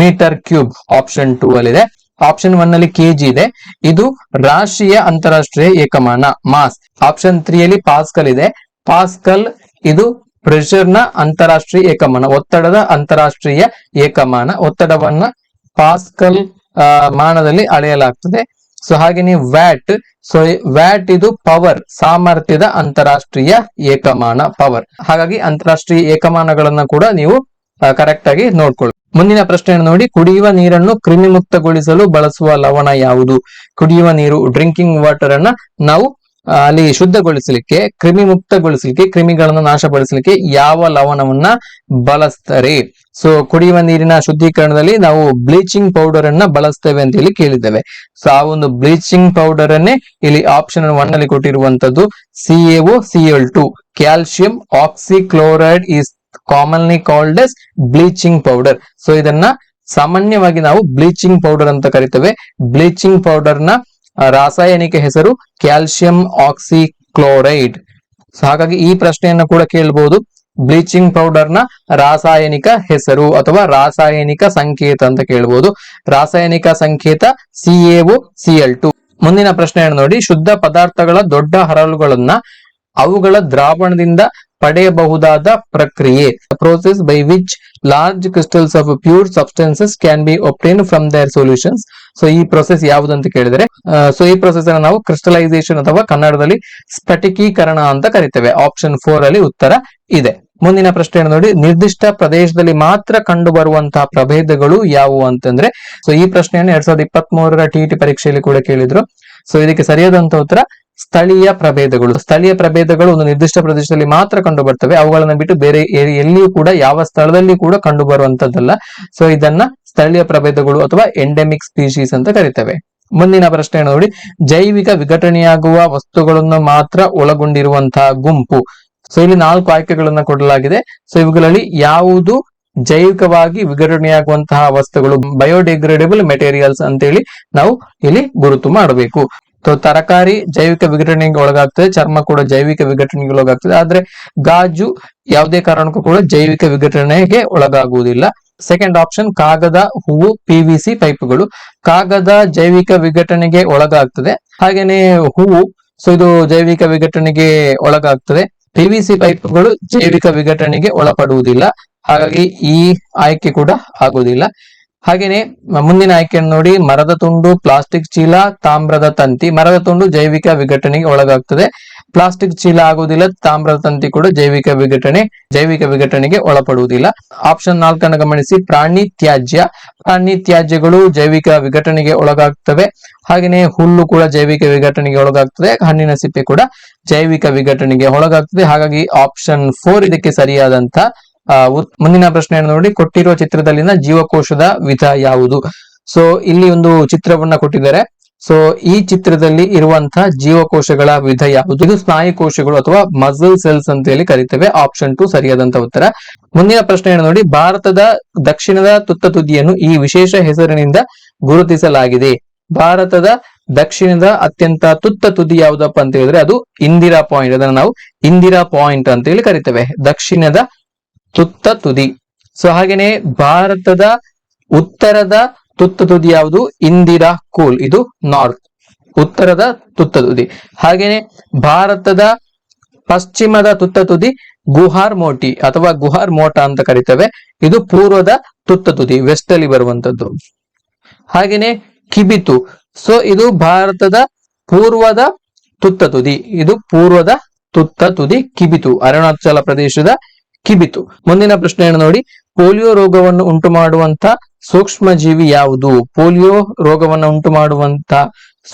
ಮೀಟರ್ ಕ್ಯೂಬ್ ಆಪ್ಷನ್ ಟೂ ಅಲ್ಲಿದೆ. ಆಪ್ಷನ್ ಒನ್ನಲ್ಲಿ ಕೆಜಿ ಇದೆ. ಇದು ರಾಷ್ಟ್ರೀಯ ಅಂತಾರಾಷ್ಟ್ರೀಯ ಏಕಮಾನ, ಮಾಸ್. ಆಪ್ಷನ್ ತ್ರೀ ಅಲ್ಲಿ ಪಾಸ್ಕಲ್ ಇದೆ. ಪಾಸ್ಕಲ್ ಇದು ಪ್ರೆಷರ್ನ ಅಂತಾರಾಷ್ಟ್ರೀಯ ಏಕಮಾನ, ಒತ್ತಡದ ಅಂತಾರಾಷ್ಟ್ರೀಯ ಏಕಮಾನ. ಒತ್ತಡವನ್ನ ಪಾಸ್ಕಲ್ ಮಾನದಲ್ಲಿ ಅಳೆಯಲಾಗ್ತದೆ. ಸೊ ಹಾಗೆ ವ್ಯಾಟ್ ಸೊ ವ್ಯಾಟ್ ಇದು ಪವರ್ ಸಾಮರ್ಥ್ಯದ ಅಂತಾರಾಷ್ಟ್ರೀಯ ಏಕಮಾನ ಪವರ್ ಹಾಗಾಗಿ ಅಂತಾರಾಷ್ಟ್ರೀಯ ಏಕಮಾನಗಳನ್ನ ಕೂಡ ನೀವು ಕರೆಕ್ಟ್ ಆಗಿ ನೋಡ್ಕೊಳ್ಳಿ. ಮುಂದಿನ ಪ್ರಶ್ನೆಯನ್ನು ನೋಡಿ. ಕುಡಿಯುವ ನೀರನ್ನು ಕ್ರಿಮಿಮುಕ್ತಗೊಳಿಸಲು ಬಳಸುವ ಲವಣ ಯಾವುದು? ಕುಡಿಯುವ ನೀರು, ಡ್ರಿಂಕಿಂಗ್ ವಾಟರ್ ಅನ್ನ ನಾವು ಅಲ್ಲಿ ಶುದ್ಧಗೊಳಿಸಲಿಕ್ಕೆ ಕ್ರಿಮಿ ಮುಕ್ತಗೊಳಿಸಲಿಕ್ಕೆ ಕ್ರಿಮಿಗಳನ್ನು ನಾಶಪಡಿಸಲಿಕ್ಕೆ ಯಾವ ಲವಣವನ್ನ ಬಳಸ್ತಾರೆ? ಸೊ ಕುಡಿಯುವ ನೀರಿನ ಶುದ್ಧೀಕರಣದಲ್ಲಿ ನಾವು ಬ್ಲೀಚಿಂಗ್ ಪೌಡರ್ ಅನ್ನ ಬಳಸ್ತೇವೆ ಅಂತ ಹೇಳಿ ಕೇಳಿದ್ದೇವೆ. ಸೊ ಆ ಒಂದು ಬ್ಲೀಚಿಂಗ್ ಪೌಡರ್ ಅನ್ನೇ ಇಲ್ಲಿ ಆಪ್ಷನ್ ಒನ್ ಅಲ್ಲಿ ಕೊಟ್ಟಿರುವಂತದ್ದು. C L two calcium oxychloride is commonly called as bleaching powder so ಇದನ್ನ ಸಾಮಾನ್ಯವಾಗಿ ನಾವು ಬ್ಲೀಚಿಂಗ್ ಪೌಡರ್ ಅಂತ ಕರಿತೇವೆ. ಬ್ಲೀಚಿಂಗ್ ಪೌಡರ್ನ ರಾಸಾಯನಿಕ ಹೆಸರು ಕ್ಯಾಲ್ಸಿಯಂ ಆಕ್ಸಿಕ್ಲೋರೈಡ್ ಸೊ ಹಾಗಾಗಿ ಈ ಪ್ರಶ್ನೆಯನ್ನು ಕೂಡ ಕೇಳಬಹುದು ಬ್ಲೀಚಿಂಗ್ ಪೌಡರ್ನ ರಾಸಾಯನಿಕ ಹೆಸರು ಅಥವಾ ರಾಸಾಯನಿಕ ಸಂಕೇತ ಅಂತ ಕೇಳಬಹುದು ರಾಸಾಯನಿಕ ಸಂಕೇತ ಸಿ ಎಲ್ ಟು ಮುಂದಿನ ಪ್ರಶ್ನೆಯನ್ನು ನೋಡಿ. ಶುದ್ಧ ಪದಾರ್ಥಗಳ ದೊಡ್ಡ ಹರಳುಗಳನ್ನ ಅವುಗಳ ದ್ರಾವಣದಿಂದ ಪಡೆಯಬಹುದಾದ ಪ್ರಕ್ರಿಯೆ. Process by which large crystals of pure substances can be obtained from their solutions so ಈ ಪ್ರೊಸೆಸ್ ಯಾವುದು ಅಂತ ಕೇಳಿದ್ರೆ ಸೊ ಈ ಪ್ರೊಸೆಸ್ ಅನ್ನು ನಾವು ಕ್ರಿಸ್ಟಲೈಸೇಷನ್ ಅಥವಾ ಕನ್ನಡದಲ್ಲಿ ಸ್ಫಟಿಕೀಕರಣ ಅಂತ ಕರಿತೇವೆ. ಆಪ್ಷನ್ ಫೋರ್ ಅಲ್ಲಿ ಉತ್ತರ ಇದೆ. ಮುಂದಿನ ಪ್ರಶ್ನೆ ನೋಡಿ, ನಿರ್ದಿಷ್ಟ ಪ್ರದೇಶದಲ್ಲಿ ಮಾತ್ರ ಕಂಡು ಬರುವಂತಹ ಪ್ರಭೇದಗಳು ಯಾವುವು ಅಂತಂದ್ರೆ ಸೊ ಈ ಪ್ರಶ್ನೆಯನ್ನು ಎರಡ್ ಸಾವಿರದ ಇಪ್ಪತ್ತ್ ಮೂರರ ಟಿ ಪರೀಕ್ಷೆಯಲ್ಲಿ ಕೂಡ ಕೇಳಿದ್ರು. ಸೊ ಇದಕ್ಕೆ ಸರಿಯಾದಂತ ಉತ್ತರ ಸ್ಥಳೀಯ ಪ್ರಭೇದಗಳು ಸ್ಥಳೀಯ ಪ್ರಭೇದಗಳು ಒಂದು ನಿರ್ದಿಷ್ಟ ಪ್ರದೇಶದಲ್ಲಿ ಮಾತ್ರ ಕಂಡು ಬರ್ತವೆ ಅವುಗಳನ್ನು ಬಿಟ್ಟು ಬೇರೆ ಎಲ್ಲಿಯೂ ಕೂಡ, ಯಾವ ಸ್ಥಳದಲ್ಲಿ ಕೂಡ ಕಂಡು ಬರುವಂತದ್ದಲ್ಲ ಸೊ ಇದನ್ನ ಸ್ಥಳೀಯ ಪ್ರಭೇದಗಳು ಅಥವಾ ಎಂಡೆಮಿಕ್ ಸ್ಪೀಶೀಸ್ ಅಂತ ಕರಿತವೆ. ಮುಂದಿನ ಪ್ರಶ್ನೆ ನೋಡಿ. ಜೈವಿಕ ವಿಘಟನೆಯಾಗುವ ವಸ್ತುಗಳನ್ನು ಮಾತ್ರ ಒಳಗೊಂಡಿರುವಂತಹ ಗುಂಪು. ಸೊ ಇಲ್ಲಿ ನಾಲ್ಕು ಆಯ್ಕೆಗಳನ್ನ ಕೊಡಲಾಗಿದೆ. ಸೊ ಇವುಗಳಲ್ಲಿ ಯಾವುದು ಜೈವಿಕವಾಗಿ ವಿಘಟನೆಯಾಗುವಂತಹ ವಸ್ತುಗಳು? ಬಯೋಡಿಗ್ರೇಡೇಬಲ್ ಮೆಟೀರಿಯಲ್ಸ್ ಅಂತೇಳಿ ನಾವು ಇಲ್ಲಿ ಗುರುತು ಮಾಡಬೇಕು. ತರಕಾರಿ ಜೈವಿಕ ವಿಘಟನೆಗೆ ಒಳಗಾಗ್ತದೆ, ಚರ್ಮ ಕೂಡ ಜೈವಿಕ ವಿಘಟನೆಗೆ ಒಳಗಾಗ್ತದೆ. ಆದ್ರೆ ಗಾಜು ಯಾವುದೇ ಕಾರಣಕ್ಕೂ ಕೂಡ ಜೈವಿಕ ವಿಘಟನೆಗೆ ಒಳಗಾಗುವುದಿಲ್ಲ. ಸೆಕೆಂಡ್ ಆಪ್ಷನ್ ಕಾಗದ, ಹೂವು ಪಿವಿಸಿ ಪೈಪ್ಗಳು. ಕಾಗದ ಜೈವಿಕ ವಿಘಟನೆಗೆ ಒಳಗಾಗ್ತದೆ. ಹಾಗೇನೆ ಹೂವು ಸೊ ಇದು ಜೈವಿಕ ವಿಘಟನೆಗೆ ಒಳಗಾಗ್ತದೆ. ಪಿವಿಸಿ ಪೈಪ್ಗಳು ಜೈವಿಕ ವಿಘಟನೆಗೆ ಒಳಪಡುವುದಿಲ್ಲ. ಹಾಗಾಗಿ ಈ ಆಯ್ಕೆ ಕೂಡ ಆಗುವುದಿಲ್ಲ. ಹಾಗೇನೆ ಮುಂದಿನ ಆಯ್ಕೆಯನ್ನು ನೋಡಿ, ಮರದ ತುಂಡು, ಪ್ಲಾಸ್ಟಿಕ್ ಚೀಲ, ತಾಮ್ರದ ತಂತಿ. ಮರದ ತುಂಡು ಜೈವಿಕ ವಿಘಟನೆಗೆ ಒಳಗಾಗ್ತದೆ. ಪ್ಲಾಸ್ಟಿಕ್ ಚೀಲ ಆಗುವುದಿಲ್ಲ, ತಾಮ್ರದ ತಂತಿ ಕೂಡ ಜೈವಿಕ ವಿಘಟನೆ, ಜೈವಿಕ ವಿಘಟನೆಗೆ ಒಳಪಡುವುದಿಲ್ಲ. ಆಪ್ಷನ್ ನಾಲ್ಕನ್ನು ಗಮನಿಸಿ, ಪ್ರಾಣಿ ತ್ಯಾಜ್ಯ. ಪ್ರಾಣಿ ತ್ಯಾಜ್ಯಗಳು ಜೈವಿಕ ವಿಘಟನೆಗೆ ಒಳಗಾಗ್ತವೆ. ಹಾಗೆಯೇ ಹುಲ್ಲು ಕೂಡ ಜೈವಿಕ ವಿಘಟನೆಗೆ ಒಳಗಾಗ್ತದೆ. ಹಣ್ಣಿನ ಸಿಪ್ಪೆ ಕೂಡ ಜೈವಿಕ ವಿಘಟನೆಗೆ ಒಳಗಾಗ್ತದೆ. ಹಾಗಾಗಿ ಆಪ್ಷನ್ ಫೋರ್ ಇದಕ್ಕೆ ಸರಿಯಾದಂತ ಮುಂದಿನ ಪ್ರಶ್ನೆಯನ್ನು ನೋಡಿ. ಕೊಟ್ಟಿರುವ ಚಿತ್ರದಲ್ಲಿನ ಜೀವಕೋಶದ ವಿಧ ಯಾವುದು? ಸೊ ಇಲ್ಲಿ ಒಂದು ಚಿತ್ರವನ್ನ ಕೊಟ್ಟಿದ್ದಾರೆ. ಸೊ ಈ ಚಿತ್ರದಲ್ಲಿ ಇರುವಂತಹ ಜೀವಕೋಶಗಳ ವಿಧ ಯಾವುದು? ಇದು ಸ್ನಾಯು ಕೋಶಗಳು ಅಥವಾ ಮಸಲ್ ಸೆಲ್ಸ್ ಅಂತ ಹೇಳಿ ಕರಿತೇವೆ. ಆಪ್ಷನ್ ಟು ಸರಿಯಾದಂತ ಉತ್ತರ. ಮುಂದಿನ ಪ್ರಶ್ನೆಯನ್ನು ನೋಡಿ. ಭಾರತದ ದಕ್ಷಿಣದ ತುತ್ತ ತುದಿಯನ್ನು ಈ ವಿಶೇಷ ಹೆಸರಿನಿಂದ ಗುರುತಿಸಲಾಗಿದೆ. ಭಾರತದ ದಕ್ಷಿಣದ ಅತ್ಯಂತ ತುತ್ತ ತುದಿ ಯಾವುದಪ್ಪ ಅಂತ ಹೇಳಿದ್ರೆ ಅದು ಇಂದಿರಾ ಪಾಯಿಂಟ್. ಅದನ್ನ ನಾವು ಇಂದಿರಾ ಪಾಯಿಂಟ್ ಅಂತ ಹೇಳಿ ಕರಿತೇವೆ. ದಕ್ಷಿಣದ ತುತ್ತ ತುದಿ. ಸೊ ಹಾಗೇನೆ ಭಾರತದ ಉತ್ತರದ ತುತ್ತ ತುದಿ ಯಾವುದು? ಇಂದಿರಾ ಕೂಲ್. ಇದು ನಾರ್ತ್. ಉತ್ತರದ ತುತ್ತ ತುದಿ. ಹಾಗೇನೆ ಭಾರತದ ಪಶ್ಚಿಮದ ತುತ್ತ ತುದಿ ಗುಹಾರ್ ಮೋಟಿ ಅಥವಾ ಗುಹಾರ್ ಮೋಟ ಅಂತ ಕರಿತೇವೆ. ಇದು ಪೂರ್ವದ ತುತ್ತ ತುದಿ ವೆಸ್ಟ್ ಅಲ್ಲಿ ಬರುವಂತದ್ದು. ಹಾಗೇನೆ ಕಿಬಿತು. ಸೊ ಇದು ಭಾರತದ ಪೂರ್ವದ ತುತ್ತ ತುದಿ. ಇದು ಪೂರ್ವದ ತುತ್ತ ತುದಿ, ಕಿಬಿತು, ಅರುಣಾಚಲ ಪ್ರದೇಶದ ಕಿಬಿತು. ಮುಂದಿನ ಪ್ರಶ್ನೆಯನ್ನು ನೋಡಿ. ಪೋಲಿಯೋ ರೋಗವನ್ನು ಉಂಟು ಮಾಡುವಂತ ಸೂಕ್ಷ್ಮ ಜೀವಿ ಯಾವುದು? ಪೋಲಿಯೋ ರೋಗವನ್ನು ಉಂಟು ಮಾಡುವಂತ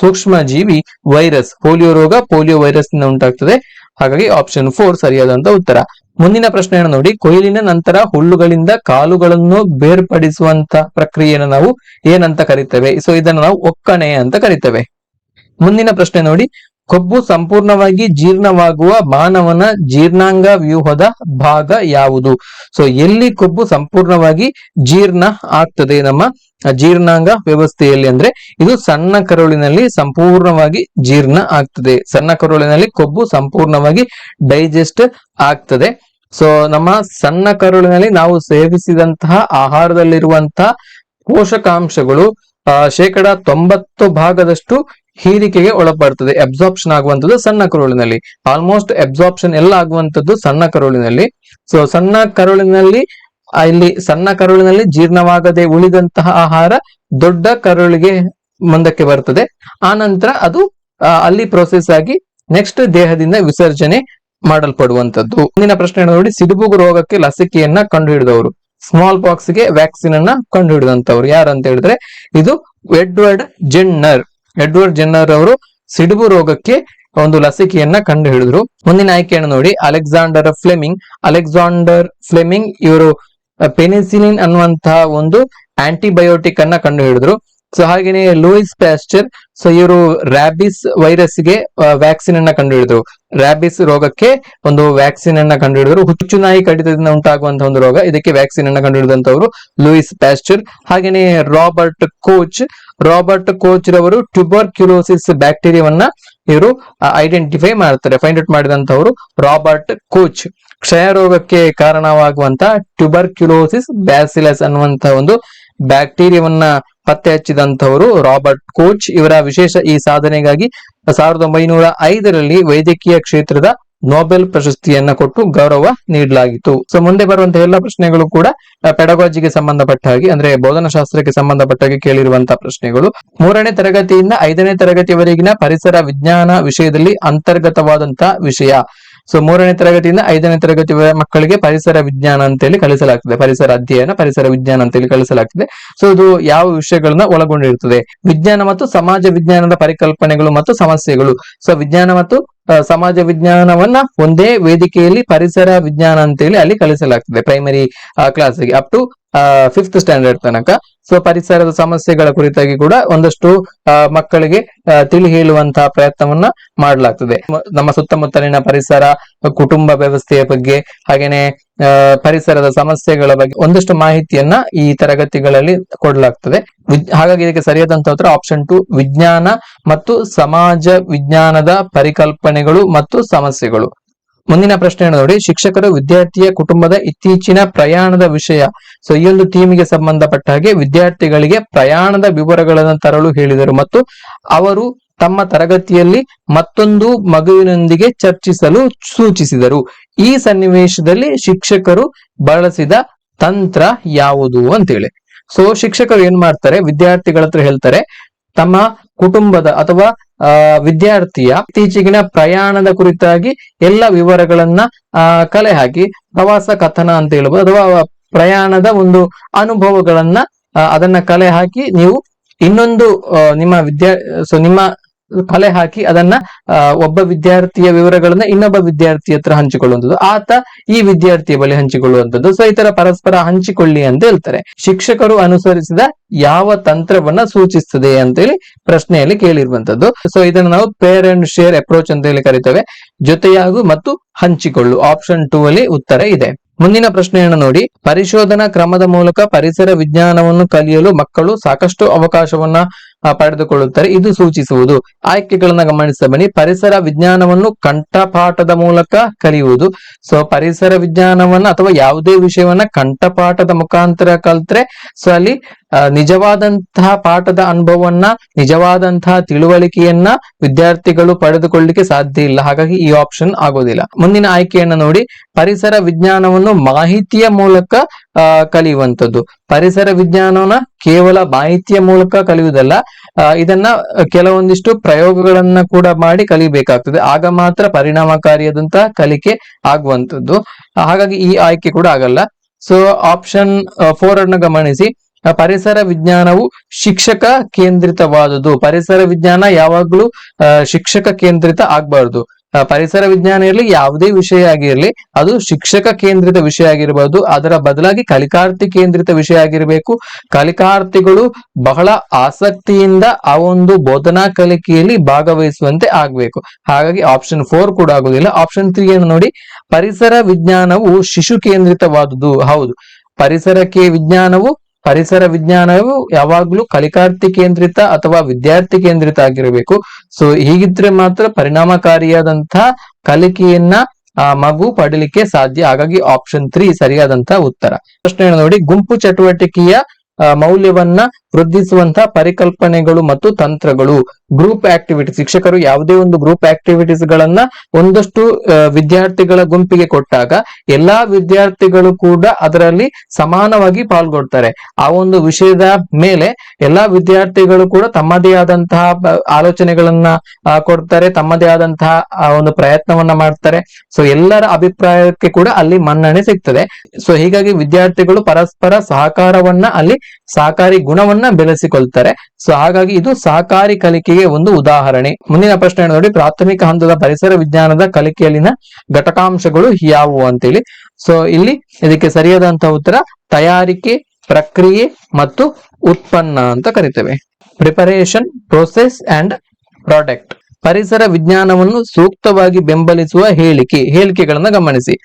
ಸೂಕ್ಷ್ಮ ಜೀವಿ ವೈರಸ್. ಪೋಲಿಯೋ ರೋಗ ಪೋಲಿಯೋ ವೈರಸ್ನಿಂದ ಉಂಟಾಗ್ತದೆ. ಹಾಗಾಗಿ ಆಪ್ಷನ್ ಫೋರ್ ಸರಿಯಾದಂತ ಉತ್ತರ. ಮುಂದಿನ ಪ್ರಶ್ನೆಯನ್ನು ನೋಡಿ. ಕೊಯ್ಲಿನ ನಂತರ ಹುಲ್ಲುಗಳಿಂದ ಕಾಲುಗಳನ್ನು ಬೇರ್ಪಡಿಸುವಂತ ಪ್ರಕ್ರಿಯೆಯನ್ನು ನಾವು ಏನಂತ ಕರಿತೇವೆ? ಸೊ ಇದನ್ನು ನಾವು ಒಕ್ಕಣೆ ಅಂತ ಕರಿತೇವೆ. ಮುಂದಿನ ಪ್ರಶ್ನೆ ನೋಡಿ. ಕೊಬ್ಬು ಸಂಪೂರ್ಣವಾಗಿ ಜೀರ್ಣವಾಗುವ ಮಾನವನ ಜೀರ್ಣಾಂಗ ವ್ಯೂಹದ ಭಾಗ ಯಾವುದು? ಸೊ ಎಲ್ಲಿ ಕೊಬ್ಬು ಸಂಪೂರ್ಣವಾಗಿ ಜೀರ್ಣ ಆಗ್ತದೆ? ನಮ್ಮ ಜೀರ್ಣಾಂಗ ವ್ಯವಸ್ಥೆಯಲ್ಲಿ ಅಂದ್ರೆ ಇದು ಸಣ್ಣ ಕರುಳಿನಲ್ಲಿ ಸಂಪೂರ್ಣವಾಗಿ ಜೀರ್ಣ ಆಗ್ತದೆ. ಸಣ್ಣ ಕರುಳಿನಲ್ಲಿ ಕೊಬ್ಬು ಸಂಪೂರ್ಣವಾಗಿ ಡೈಜೆಸ್ಟ್ ಆಗ್ತದೆ. ಸೊ ನಮ್ಮ ಸಣ್ಣ ಕರುಳಿನಲ್ಲಿ ನಾವು ಸೇವಿಸಿದಂತಹ ಆಹಾರದಲ್ಲಿರುವಂತಹ ಪೋಷಕಾಂಶಗಳು ಶೇಕಡ ತೊಂಬತ್ತು ಭಾಗದಷ್ಟು ಹೀರಿಕೆಗೆ ಒಳಪಡ್ತದೆ ಅಬ್ಸಾರ್ಪ್ಷನ್ ಆಗುವಂತದ್ದು ಸಣ್ಣ ಕರುಳಿನಲ್ಲಿ. ಆಲ್ಮೋಸ್ಟ್ ಅಬ್ಸಾರ್ಪ್ಷನ್ ಎಲ್ಲ ಆಗುವಂತದ್ದು ಸಣ್ಣ ಕರುಳಿನಲ್ಲಿ. ಸೊ ಸಣ್ಣ ಕರುಳಿನಲ್ಲಿ ಇಲ್ಲಿ ಸಣ್ಣ ಕರುಳಿನಲ್ಲಿ ಜೀರ್ಣವಾಗದೆ ಉಳಿದಂತಹ ಆಹಾರ ದೊಡ್ಡ ಕರುಳಿಗೆ ಮುಂದಕ್ಕೆ ಬರ್ತದೆ. ಆ ನಂತರ ಅದು ಅಲ್ಲಿ ಪ್ರೊಸೆಸ್ ಆಗಿ ನೆಕ್ಸ್ಟ್ ದೇಹದಿಂದ ವಿಸರ್ಜನೆ ಮಾಡಲ್ಪಡುವಂತದ್ದು ಮುಂದಿನ ಪ್ರಶ್ನೆ ನೋಡಿ. ಸಿಡುಬುಗು ರೋಗಕ್ಕೆ ಲಸಿಕೆಯನ್ನ ಕಂಡುಹಿಡಿದವರು. ಸ್ಮಾಲ್ ಪಾಕ್ಸ್ಗೆ ವ್ಯಾಕ್ಸಿನ್ ಅನ್ನ ಕಂಡುಹಿಡಿದಂತವ್ರು ಯಾರು ಅಂತ ಹೇಳಿದ್ರೆ, ಇದು ಎಡ್ವರ್ಡ್ ಜೆನ್ನರ್. ಎಡ್ವರ್ಡ್ ಜೆನ್ನರ್ ಅವರು ಸಿಡುಬು ರೋಗಕ್ಕೆ ಒಂದು ಲಸಿಕೆಯನ್ನ ಕಂಡು ಹಿಡಿದ್ರು. ಮುಂದಿನ ಆಯ್ಕೆಯನ್ನು ನೋಡಿ, ಅಲೆಕ್ಸಾಂಡರ್ ಫ್ಲೆಮಿಂಗ್. ಅಲೆಕ್ಸಾಂಡರ್ ಫ್ಲೆಮಿಂಗ್ ಇವರು ಪೆನಿಸಿಲಿನ್ ಅನ್ನುವಂತಹ ಒಂದು ಆಂಟಿಬಯೋಟಿಕ್ ಅನ್ನ ಕಂಡು ಹಿಡಿದ್ರು. ಸೊ ಹಾಗೇನೆ ಲೂಯಿಸ್ ಪ್ಯಾಸ್ಚರ್ ಸೊ ಇವರು ರ್ಯಾಬಿಸ್ ವೈರಸ್ಗೆ ವ್ಯಾಕ್ಸಿನ್ ಅನ್ನ ಕಂಡುಹಿಡಿದ್ರು. ರಾಬಿಸ್ ರೋಗಕ್ಕೆ ಒಂದು ವ್ಯಾಕ್ಸಿನ್ ಅನ್ನ ಕಂಡುಹಿಡಿದ್ರು. ಹುಚ್ಚು ನಾಯಿ ಕಡಿತದಿಂದ ಉಂಟಾಗುವಂತಹ ಒಂದು ರೋಗ. ಇದಕ್ಕೆ ವ್ಯಾಕ್ಸಿನ್ ಅನ್ನ ಕಂಡುಹಿಡಿದಂತವರು ಲೂಯಿಸ್ ಪ್ಯಾಸ್ಚರ್ ಹಾಗೇನೆ ರಾಬರ್ಟ್ ಕೋಚ್ ರಾಬರ್ಟ್ ಕೋಚ್ ರವರು ಟ್ಯೂಬರ್ಕ್ಯುಲೋಸಿಸ್ ಬ್ಯಾಕ್ಟೀರಿಯಾವನ್ನ ಇವರು ಐಡೆಂಟಿಫೈ ಮಾಡ್ತಾರೆ ಫೈಂಡ್ ಔಟ್ ಮಾಡಿದಂತವರು ರಾಬರ್ಟ್ ಕೋಚ್ ಕ್ಷಯ ರೋಗಕ್ಕೆ ಕಾರಣವಾಗುವಂತ ಟ್ಯೂಬರ್ಕ್ಯುಲೋಸಿಸ್ ಬ್ಯಾಸಿಲಸ್ ಅನ್ನುವಂತಹ ಒಂದು ಬ್ಯಾಕ್ಟೀರಿಯಾವನ್ನ ಪತ್ತೆ ಹಚ್ಚಿದಂಥವರು ರಾಬರ್ಟ್ ಕೋಚ್. ಇವರ ವಿಶೇಷ ಈ ಸಾಧನೆಗಾಗಿ ಸಾವಿರದ ಒಂಬೈನೂರ ಐದರಲ್ಲಿ ವೈದ್ಯಕೀಯ ಕ್ಷೇತ್ರದ ನೊಬೆಲ್ ಪ್ರಶಸ್ತಿಯನ್ನ ಕೊಟ್ಟು ಗೌರವ ನೀಡಲಾಗಿತ್ತು. ಸೊ ಮುಂದೆ ಬರುವಂತಹ ಎಲ್ಲ ಪ್ರಶ್ನೆಗಳು ಕೂಡ ಪೆಡಗಾಜಿಗೆ ಸಂಬಂಧಪಟ್ಟ ಹಾಗೆ, ಅಂದ್ರೆ ಬೋಧನಾಶಾಸ್ತ್ರಕ್ಕೆ ಸಂಬಂಧಪಟ್ಟ ಹಾಗೆ ಕೇಳಿರುವಂತಹ ಪ್ರಶ್ನೆಗಳು. ಮೂರನೇ ತರಗತಿಯಿಂದ ಐದನೇ ತರಗತಿಯವರೆಗಿನ ಪರಿಸರ ವಿಜ್ಞಾನ ವಿಷಯದಲ್ಲಿ ಅಂತರ್ಗತವಾದಂತಹ ವಿಷಯ. ಸೊ ಮೂರನೇ ತರಗತಿಯಿಂದ ಐದನೇ ತರಗತಿ ಮಕ್ಕಳಿಗೆ ಪರಿಸರ ವಿಜ್ಞಾನ ಅಂತೇಳಿ ಕಲಿಸಲಾಗ್ತದೆ. ಪರಿಸರ ಅಧ್ಯಯನ, ಪರಿಸರ ವಿಜ್ಞಾನ ಅಂತೇಳಿ ಕಲಿಸಲಾಗ್ತದೆ. ಸೊ ಇದು ಯಾವ ವಿಷಯಗಳನ್ನ ಒಳಗೊಂಡಿರುತ್ತದೆ? ವಿಜ್ಞಾನ ಮತ್ತು ಸಮಾಜ ವಿಜ್ಞಾನದ ಪರಿಕಲ್ಪನೆಗಳು ಮತ್ತು ಸಮಸ್ಯೆಗಳು. ಸೊ ವಿಜ್ಞಾನ ಮತ್ತು ಸಮಾಜ ವಿಜ್ಞಾನವನ್ನ ಒಂದೇ ವೇದಿಕೆಯಲ್ಲಿ ಪರಿಸರ ವಿಜ್ಞಾನ ಅಂತೇಳಿ ಅಲ್ಲಿ ಕಲಿಸಲಾಗ್ತದೆ ಪ್ರೈಮರಿ ಕ್ಲಾಸ್ಗೆ ಅಪ್ ಟು ಫಿಫ್ತ್ ಸ್ಟ್ಯಾಂಡರ್ಡ್ ತನಕ. ಸೊ ಪರಿಸರದ ಸಮಸ್ಯೆಗಳ ಕುರಿತಾಗಿ ಕೂಡ ಒಂದಷ್ಟು ಮಕ್ಕಳಿಗೆ ತಿಳಿ ಹೇಳುವಂತಹ ಪ್ರಯತ್ನವನ್ನ ಮಾಡಲಾಗ್ತದೆ. ನಮ್ಮ ಸುತ್ತಮುತ್ತಲಿನ ಪರಿಸರ, ಕುಟುಂಬ ವ್ಯವಸ್ಥೆಯ ಬಗ್ಗೆ, ಹಾಗೇನೆ ಪರಿಸರದ ಸಮಸ್ಯೆಗಳ ಬಗ್ಗೆ ಒಂದಷ್ಟು ಮಾಹಿತಿಯನ್ನ ಈ ತರಗತಿಗಳಲ್ಲಿ ಕೊಡಲಾಗ್ತದೆ. ಹಾಗಾಗಿ ಇದಕ್ಕೆ ಸರಿಯಾದಂತ ಉತ್ತರ ಆಪ್ಷನ್ ಟು ವಿಜ್ಞಾನ ಮತ್ತು ಸಮಾಜ ವಿಜ್ಞಾನದ ಪರಿಕಲ್ಪನೆಗಳು ಮತ್ತು ಸಮಸ್ಯೆಗಳು. ಮುಂದಿನ ಪ್ರಶ್ನೆ ನೋಡಿ, ಶಿಕ್ಷಕರು ವಿದ್ಯಾರ್ಥಿಯ ಕುಟುಂಬದ ಇತ್ತೀಚಿನ ಪ್ರಯಾಣದ ವಿಷಯ. ಸೊ ಈ ಒಂದು ಥೀಮಿಗೆ ಸಂಬಂಧಪಟ್ಟ ಹಾಗೆ ವಿದ್ಯಾರ್ಥಿಗಳಿಗೆ ಪ್ರಯಾಣದ ವಿವರಗಳನ್ನು ತರಲು ಹೇಳಿದರು ಮತ್ತು ಅವರು ತಮ್ಮ ತರಗತಿಯಲ್ಲಿ ಮತ್ತೊಂದು ಮಗುವಿನೊಂದಿಗೆ ಚರ್ಚಿಸಲು ಸೂಚಿಸಿದರು. ಈ ಸನ್ನಿವೇಶದಲ್ಲಿ ಶಿಕ್ಷಕರು ಬಳಸಿದ ತಂತ್ರ ಯಾವುದು ಅಂತೇಳಿ. ಸೊ ಶಿಕ್ಷಕರು ಏನ್ ಮಾಡ್ತಾರೆ? ವಿದ್ಯಾರ್ಥಿಗಳ ಹತ್ರ ಹೇಳ್ತಾರೆ, ತಮ್ಮ ಕುಟುಂಬದ ಅಥವಾ ವಿದ್ಯಾರ್ಥಿಯ ಇತ್ತೀಚೆಗಿನ ಪ್ರಯಾಣದ ಕುರಿತಾಗಿ ಎಲ್ಲ ವಿವರಗಳನ್ನ ಕಲೆ ಹಾಕಿ, ಪ್ರವಾಸ ಕಥನ ಅಂತ ಹೇಳ್ಬೋದು, ಅಥವಾ ಪ್ರಯಾಣದ ಒಂದು ಅನುಭವಗಳನ್ನ ಅದನ್ನ ಕಲೆ ಹಾಕಿ ನೀವು ಇನ್ನೊಂದು ನಿಮ್ಮ ವಿದ್ಯಾ ಸೊ ನಿಮ್ಮ ಕಲೆ ಹಾಕಿ ಅದನ್ನ ಒಬ್ಬ ವಿದ್ಯಾರ್ಥಿಯ ವಿವರಗಳನ್ನ ಇನ್ನೊಬ್ಬ ವಿದ್ಯಾರ್ಥಿ ಹತ್ರ ಹಂಚಿಕೊಳ್ಳುವಂಥದ್ದು. ಆತ ಈ ವಿದ್ಯಾರ್ಥಿಯ ಬಳಿ ಹಂಚಿಕೊಳ್ಳುವಂಥದ್ದು. ಸೊ ಈ ಪರಸ್ಪರ ಹಂಚಿಕೊಳ್ಳಿ ಅಂತ ಹೇಳ್ತಾರೆ. ಶಿಕ್ಷಕರು ಅನುಸರಿಸಿದ ಯಾವ ತಂತ್ರವನ್ನ ಸೂಚಿಸ್ತದೆ ಅಂತೇಳಿ ಪ್ರಶ್ನೆಯಲ್ಲಿ ಕೇಳಿರುವಂತದ್ದು ಸೊ ಇದನ್ನ ನಾವು ಪೇರ್ ಅಂಡ್ ಶೇರ್ ಅಪ್ರೋಚ್ ಅಂತ ಹೇಳಿ ಕರಿತೇವೆ. ಜೊತೆಯಾಗು ಮತ್ತು ಹಂಚಿಕೊಳ್ಳು. ಆಪ್ಷನ್ ಟೂ ಅಲ್ಲಿ ಉತ್ತರ ಇದೆ. ಮುಂದಿನ ಪ್ರಶ್ನೆಯನ್ನು ನೋಡಿ. ಪರಿಶೋಧನಾ ಕ್ರಮದ ಮೂಲಕ ಪರಿಸರ ವಿಜ್ಞಾನವನ್ನು ಕಲಿಯಲು ಮಕ್ಕಳು ಸಾಕಷ್ಟು ಅವಕಾಶವನ್ನ ಪಡೆದುಕೊಳ್ಳುತ್ತಾರೆ. ಇದು ಸೂಚಿಸುವುದು. ಆಯ್ಕೆಗಳನ್ನ ಗಮನಿಸಿದ ಬನ್ನಿ. ಪರಿಸರ ವಿಜ್ಞಾನವನ್ನು ಕಂಠಪಾಠದ ಮೂಲಕ ಕಲಿಯುವುದು. ಸೊ ಪರಿಸರ ವಿಜ್ಞಾನವನ್ನ ಅಥವಾ ಯಾವುದೇ ವಿಷಯವನ್ನ ಕಂಠಪಾಠದ ಮುಖಾಂತರ ಕಲ್ತ್ರೆ ಸೊ ಅಲ್ಲಿ ನಿಜವಾದಂತಹ ಪಾಠದ ಅನುಭವವನ್ನ, ನಿಜವಾದಂತಹ ತಿಳುವಳಿಕೆಯನ್ನ ವಿದ್ಯಾರ್ಥಿಗಳು ಪಡೆದುಕೊಳ್ಳಿಕ್ಕೆ ಸಾಧ್ಯ ಇಲ್ಲ. ಹಾಗಾಗಿ ಈ ಆಪ್ಷನ್ ಆಗೋದಿಲ್ಲ. ಮುಂದಿನ ಆಯ್ಕೆಯನ್ನ ನೋಡಿ. ಪರಿಸರ ವಿಜ್ಞಾನವನ್ನು ಮಾಹಿತಿಯ ಮೂಲಕ ಕಲಿಯುವಂಥದ್ದು. ಪರಿಸರ ವಿಜ್ಞಾನವನ್ನ ಕೇವಲ ಮಾಹಿತಿಯ ಮೂಲಕ ಕಲಿಯುವುದಲ್ಲ ಇದನ್ನ ಕೆಲವೊಂದಿಷ್ಟು ಪ್ರಯೋಗಗಳನ್ನ ಕೂಡ ಮಾಡಿ ಕಲಿಬೇಕಾಗ್ತದೆ. ಆಗ ಮಾತ್ರ ಪರಿಣಾಮಕಾರಿಯಾದಂತಹ ಕಲಿಕೆ ಆಗುವಂಥದ್ದು. ಹಾಗಾಗಿ ಈ ಆಯ್ಕೆ ಕೂಡ ಆಗಲ್ಲ. ಸೊ ಆಪ್ಷನ್ ಫೋರ್ ಅನ್ನು ಗಮನಿಸಿ. ಪರಿಸರ ವಿಜ್ಞಾನವು ಶಿಕ್ಷಕ ಕೇಂದ್ರಿತವಾದುದು ಪರಿಸರ ವಿಜ್ಞಾನ ಯಾವಾಗ್ಲೂ ಶಿಕ್ಷಕ ಕೇಂದ್ರಿತ ಆಗ್ಬಾರ್ದು. ಪರಿಸರ ವಿಜ್ಞಾನ ಇರಲಿ, ಯಾವುದೇ ವಿಷಯ ಆಗಿರಲಿ, ಅದು ಶಿಕ್ಷಕ ಕೇಂದ್ರಿತ ವಿಷಯ ಆಗಿರಬಹುದು ಅದರ ಬದಲಾಗಿ ಕಲಿಕಾರ್ಥಿ ಕೇಂದ್ರಿತ ವಿಷಯ ಆಗಿರಬೇಕು. ಕಲಿಕಾರ್ಥಿಗಳು ಬಹಳ ಆಸಕ್ತಿಯಿಂದ ಆ ಒಂದು ಬೋಧನಾ ಕಲಿಕೆಯಲ್ಲಿ ಭಾಗವಹಿಸುವಂತೆ ಆಗ್ಬೇಕು. ಹಾಗಾಗಿ ಆಪ್ಷನ್ ಫೋರ್ ಕೂಡ ಆಗುದಿಲ್ಲ. ಆಪ್ಷನ್ ತ್ರೀ ಏನು ನೋಡಿ? ಪರಿಸರ ವಿಜ್ಞಾನವು ಶಿಶು ಕೇಂದ್ರಿತವಾದುದು. ಹೌದು. ಪರಿಸರಕ್ಕೆ ವಿಜ್ಞಾನವು ಪರಿಸರ ವಿಜ್ಞಾನವು ಯಾವಾಗ್ಲೂ ಕಲಿಕಾರ್ಥಿ ಕೇಂದ್ರಿತ ಅಥವಾ ವಿದ್ಯಾರ್ಥಿ ಕೇಂದ್ರಿತ ಆಗಿರಬೇಕು. ಸೊ ಹೀಗಿದ್ರೆ ಮಾತ್ರ ಪರಿಣಾಮಕಾರಿಯಾದಂತಹ ಕಲಿಕೆಯನ್ನ, ಆ, ಮಗು ಪಡಲಿಕ್ಕೆ ಸಾಧ್ಯ. ಹಾಗಾಗಿ ಆಪ್ಷನ್ ತ್ರೀ ಸರಿಯಾದಂತಹ ಉತ್ತರ. ಪ್ರಶ್ನೆ ನೋಡಿ. ಗುಂಪು ಚಟುವಟಿಕೆಯ ಮೌಲ್ಯವನ್ನ ವೃದ್ಧಿಸುವಂತಹ ಪರಿಕಲ್ಪನೆಗಳು ಮತ್ತು ತಂತ್ರಗಳು. ಗ್ರೂಪ್ ಆಕ್ಟಿವಿಟಿ ಶಿಕ್ಷಕರು ಯಾವುದೇ ಒಂದು ಗ್ರೂಪ್ ಆಕ್ಟಿವಿಟೀಸ್ ಗಳನ್ನ ಒಂದಷ್ಟು ವಿದ್ಯಾರ್ಥಿಗಳ ಗುಂಪಿಗೆ ಕೊಟ್ಟಾಗ ಎಲ್ಲಾ ವಿದ್ಯಾರ್ಥಿಗಳು ಕೂಡ ಅದರಲ್ಲಿ ಸಮಾನವಾಗಿ ಪಾಲ್ಗೊಳ್ತಾರೆ. ಆ ಒಂದು ವಿಷಯದ ಮೇಲೆ ಎಲ್ಲಾ ವಿದ್ಯಾರ್ಥಿಗಳು ಕೂಡ ತಮ್ಮದೇ ಆದಂತಹ ಆಲೋಚನೆಗಳನ್ನ ಕೊಡ್ತಾರೆ, ತಮ್ಮದೇ ಆದಂತಹ ಒಂದು ಪ್ರಯತ್ನವನ್ನ ಮಾಡ್ತಾರೆ. ಸೊ ಎಲ್ಲರ ಅಭಿಪ್ರಾಯಕ್ಕೆ ಕೂಡ ಅಲ್ಲಿ ಮನ್ನಣೆ ಸಿಗ್ತದೆ. ಸೊ ಹೀಗಾಗಿ ವಿದ್ಯಾರ್ಥಿಗಳು ಪರಸ್ಪರ ಸಹಕಾರವನ್ನ ಅಲ್ಲಿ, ಸಹಕಾರಿ ಗುಣವನ್ನ ಬೆಳೆಸಿಕೊಳ್ತಾರೆ. ಸೊ ಹಾಗಾಗಿ ಇದು ಸಹಕಾರಿ ಕಲಿಕೆಗೆ ಒಂದು ಉದಾಹರಣೆ. ಮುಂದಿನ ಪ್ರಶ್ನೆ ನೋಡಿ, ಪ್ರಾಥಮಿಕ ಹಂತದ ಪರಿಸರ ವಿಜ್ಞಾನದ ಕಲಿಕೆಯಲ್ಲಿನ ಘಟಕಾಂಶಗಳು ಯಾವುವು ಅಂತೇಳಿ. ಸೊ ಇಲ್ಲಿ ಇದಕ್ಕೆ ಸರಿಯಾದಂತಹ ಉತ್ತರ, ತಯಾರಿಕೆ, ಪ್ರಕ್ರಿಯೆ ಮತ್ತು ಉತ್ಪನ್ನ ಅಂತ ಕರಿತೇವೆ. ಪ್ರಿಪರೇಷನ್ ಪ್ರೋಸೆಸ್ ಅಂಡ್ ಪ್ರಾಡಕ್ಟ್ ಪರಿಸರ ವಿಜ್ಞಾನವನ್ನು ಸೂಕ್ತವಾಗಿ ಬೆಂಬಲಿಸುವ ಹೇಳಿಕೆ, ಹೇಳಿಕೆಗಳನ್ನ ಗಮನಿಸಿ.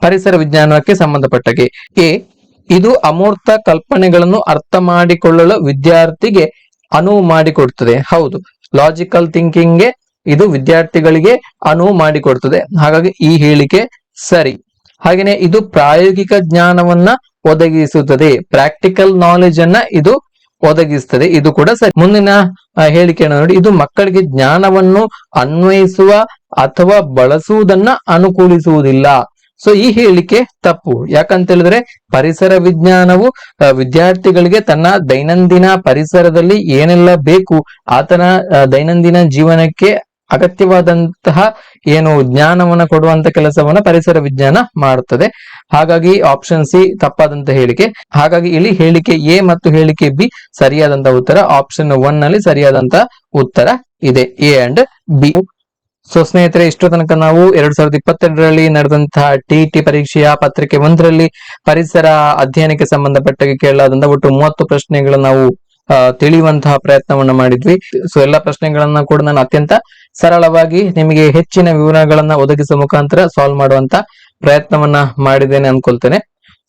ಪರಿಸರ ವಿಜ್ಞಾನಕ್ಕೆ ಸಂಬಂಧಪಟ್ಟಗೆ. ಎ ಇದು ಅಮೂರ್ತ ಕಲ್ಪನೆಗಳನ್ನು ಅರ್ಥ ಮಾಡಿಕೊಳ್ಳಲು ವಿದ್ಯಾರ್ಥಿಗೆ ಅನುವು ಮಾಡಿಕೊಡ್ತದೆ. ಹೌದು ಲಾಜಿಕಲ್ ಥಿಂಕಿಂಗ್ಗೆ ಇದು ವಿದ್ಯಾರ್ಥಿಗಳಿಗೆ ಅನುವು ಮಾಡಿಕೊಡ್ತದೆ. ಹಾಗಾಗಿ ಈ ಹೇಳಿಕೆ ಸರಿ. ಹಾಗೆಯೇ ಇದು ಪ್ರಾಯೋಗಿಕ ಜ್ಞಾನವನ್ನ ಒದಗಿಸುತ್ತದೆ. ಪ್ರಾಕ್ಟಿಕಲ್ ನಾಲೆಜ್ ಅನ್ನ ಇದು ಒದಗಿಸ್ತದೆ. ಇದು ಕೂಡ ಸರಿ. ಮುಂದಿನ ಹೇಳಿಕೆಯನ್ನು ನೋಡಿ. ಇದು ಮಕ್ಕಳಿಗೆ ಜ್ಞಾನವನ್ನು ಅನ್ವಯಿಸುವ ಅಥವಾ ಬಳಸುವುದನ್ನ ಅನುಕೂಲಿಸುವುದಿಲ್ಲ. ಸೊ ಈ ಹೇಳಿಕೆ ತಪ್ಪು. ಯಾಕಂತ ಹೇಳಿದ್ರೆ ಪರಿಸರ ವಿಜ್ಞಾನವು ವಿದ್ಯಾರ್ಥಿಗಳಿಗೆ ತನ್ನ ದೈನಂದಿನ ಪರಿಸರದಲ್ಲಿ ಏನೆಲ್ಲ ಬೇಕು, ಆತನ ದೈನಂದಿನ ಜೀವನಕ್ಕೆ ಅಗತ್ಯವಾದಂತಹ ಏನು ಜ್ಞಾನವನ್ನ ಕೊಡುವಂತ ಕೆಲಸವನ್ನ ಪರಿಸರ ವಿಜ್ಞಾನ ಮಾಡುತ್ತದೆ. ಹಾಗಾಗಿ ಆಪ್ಷನ್ ಸಿ ತಪ್ಪಾದಂತ ಹೇಳಿಕೆ. ಹಾಗಾಗಿ ಇಲ್ಲಿ ಹೇಳಿಕೆ ಎ ಮತ್ತು ಹೇಳಿಕೆ ಬಿ ಸರಿಯಾದಂತ ಉತ್ತರ ಆಪ್ಷನ್ ಒನ್ನಲ್ಲಿ ಸರಿಯಾದಂತ ಉತ್ತರ ಇದೆ. ಎ ಅಂಡ್ ಬಿ ಸೊ ಸ್ನೇಹಿತರೆ, ಇಷ್ಟು ತನಕ ನಾವು ಎರಡ್ ಸಾವಿರದ ಇಪ್ಪತ್ತೆರಡರಲ್ಲಿ ನಡೆದಂತಹ ಟಿ ಪರೀಕ್ಷೆಯ ಪತ್ರಿಕೆ ಒಂದರಲ್ಲಿ ಪರಿಸರ ಅಧ್ಯಯನಕ್ಕೆ ಸಂಬಂಧಪಟ್ಟ ಕೇಳಲಾದಂತಹ ಒಟ್ಟು ಮೂವತ್ತು ಪ್ರಶ್ನೆಗಳನ್ನ ನಾವು ತಿಳಿಯುವಂತಹ ಪ್ರಯತ್ನವನ್ನ ಮಾಡಿದ್ವಿ. ಸೊ ಎಲ್ಲಾ ಪ್ರಶ್ನೆಗಳನ್ನ ಕೂಡ ನಾನು ಅತ್ಯಂತ ಸರಳವಾಗಿ ನಿಮಗೆ ಹೆಚ್ಚಿನ ವಿವರಗಳನ್ನ ಒದಗಿಸುವ ಮುಖಾಂತರ ಸಾಲ್ವ್ ಮಾಡುವಂತ ಪ್ರಯತ್ನವನ್ನ ಮಾಡಿದ್ದೇನೆ ಅನ್ಕೊಳ್ತೇನೆ.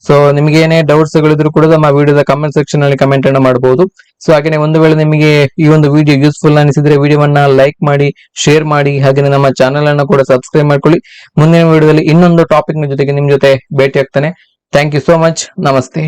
ಸೊ ನಿಮಗೆ ಏನೇ ಡೌಟ್ಸ್ ಗಳಿದ್ರು ಕೂಡ ನಮ್ಮ ವಿಡಿಯೋದ ಕಮೆಂಟ್ ಸೆಕ್ಷನ್ ಅಲ್ಲಿ ಕಮೆಂಟ್ ಅನ್ನು ಮಾಡಬಹುದು ಸೊ ಹಾಗೆ ಒಂದು ವೇಳೆ ನಿಮಗೆ ಈ ಒಂದು ವಿಡಿಯೋ ಯೂಸ್ಫುಲ್ ಅನಿಸಿದ್ರೆ ವಿಡಿಯೋವನ್ನ ಲೈಕ್ ಮಾಡಿ ಶೇರ್ ಮಾಡಿ ಹಾಗೆ ನಮ್ಮ ಚಾನೆಲ್ ಅನ್ನು ಕೂಡ ಸಬ್ಸ್ಕ್ರೈಬ್ ಮಾಡ್ಕೊಳ್ಳಿ. ಮುಂದಿನ ವಿಡಿಯೋದಲ್ಲಿ ಇನ್ನೊಂದು ಟಾಪಿಕ್ನ ಜೊತೆಗೆ ನಿಮ್ ಜೊತೆ ಭೇಟಿ ಆಗ್ತಾನೆ ಥ್ಯಾಂಕ್ ಯು ಸೋ ಮಚ್ ನಮಸ್ತೆ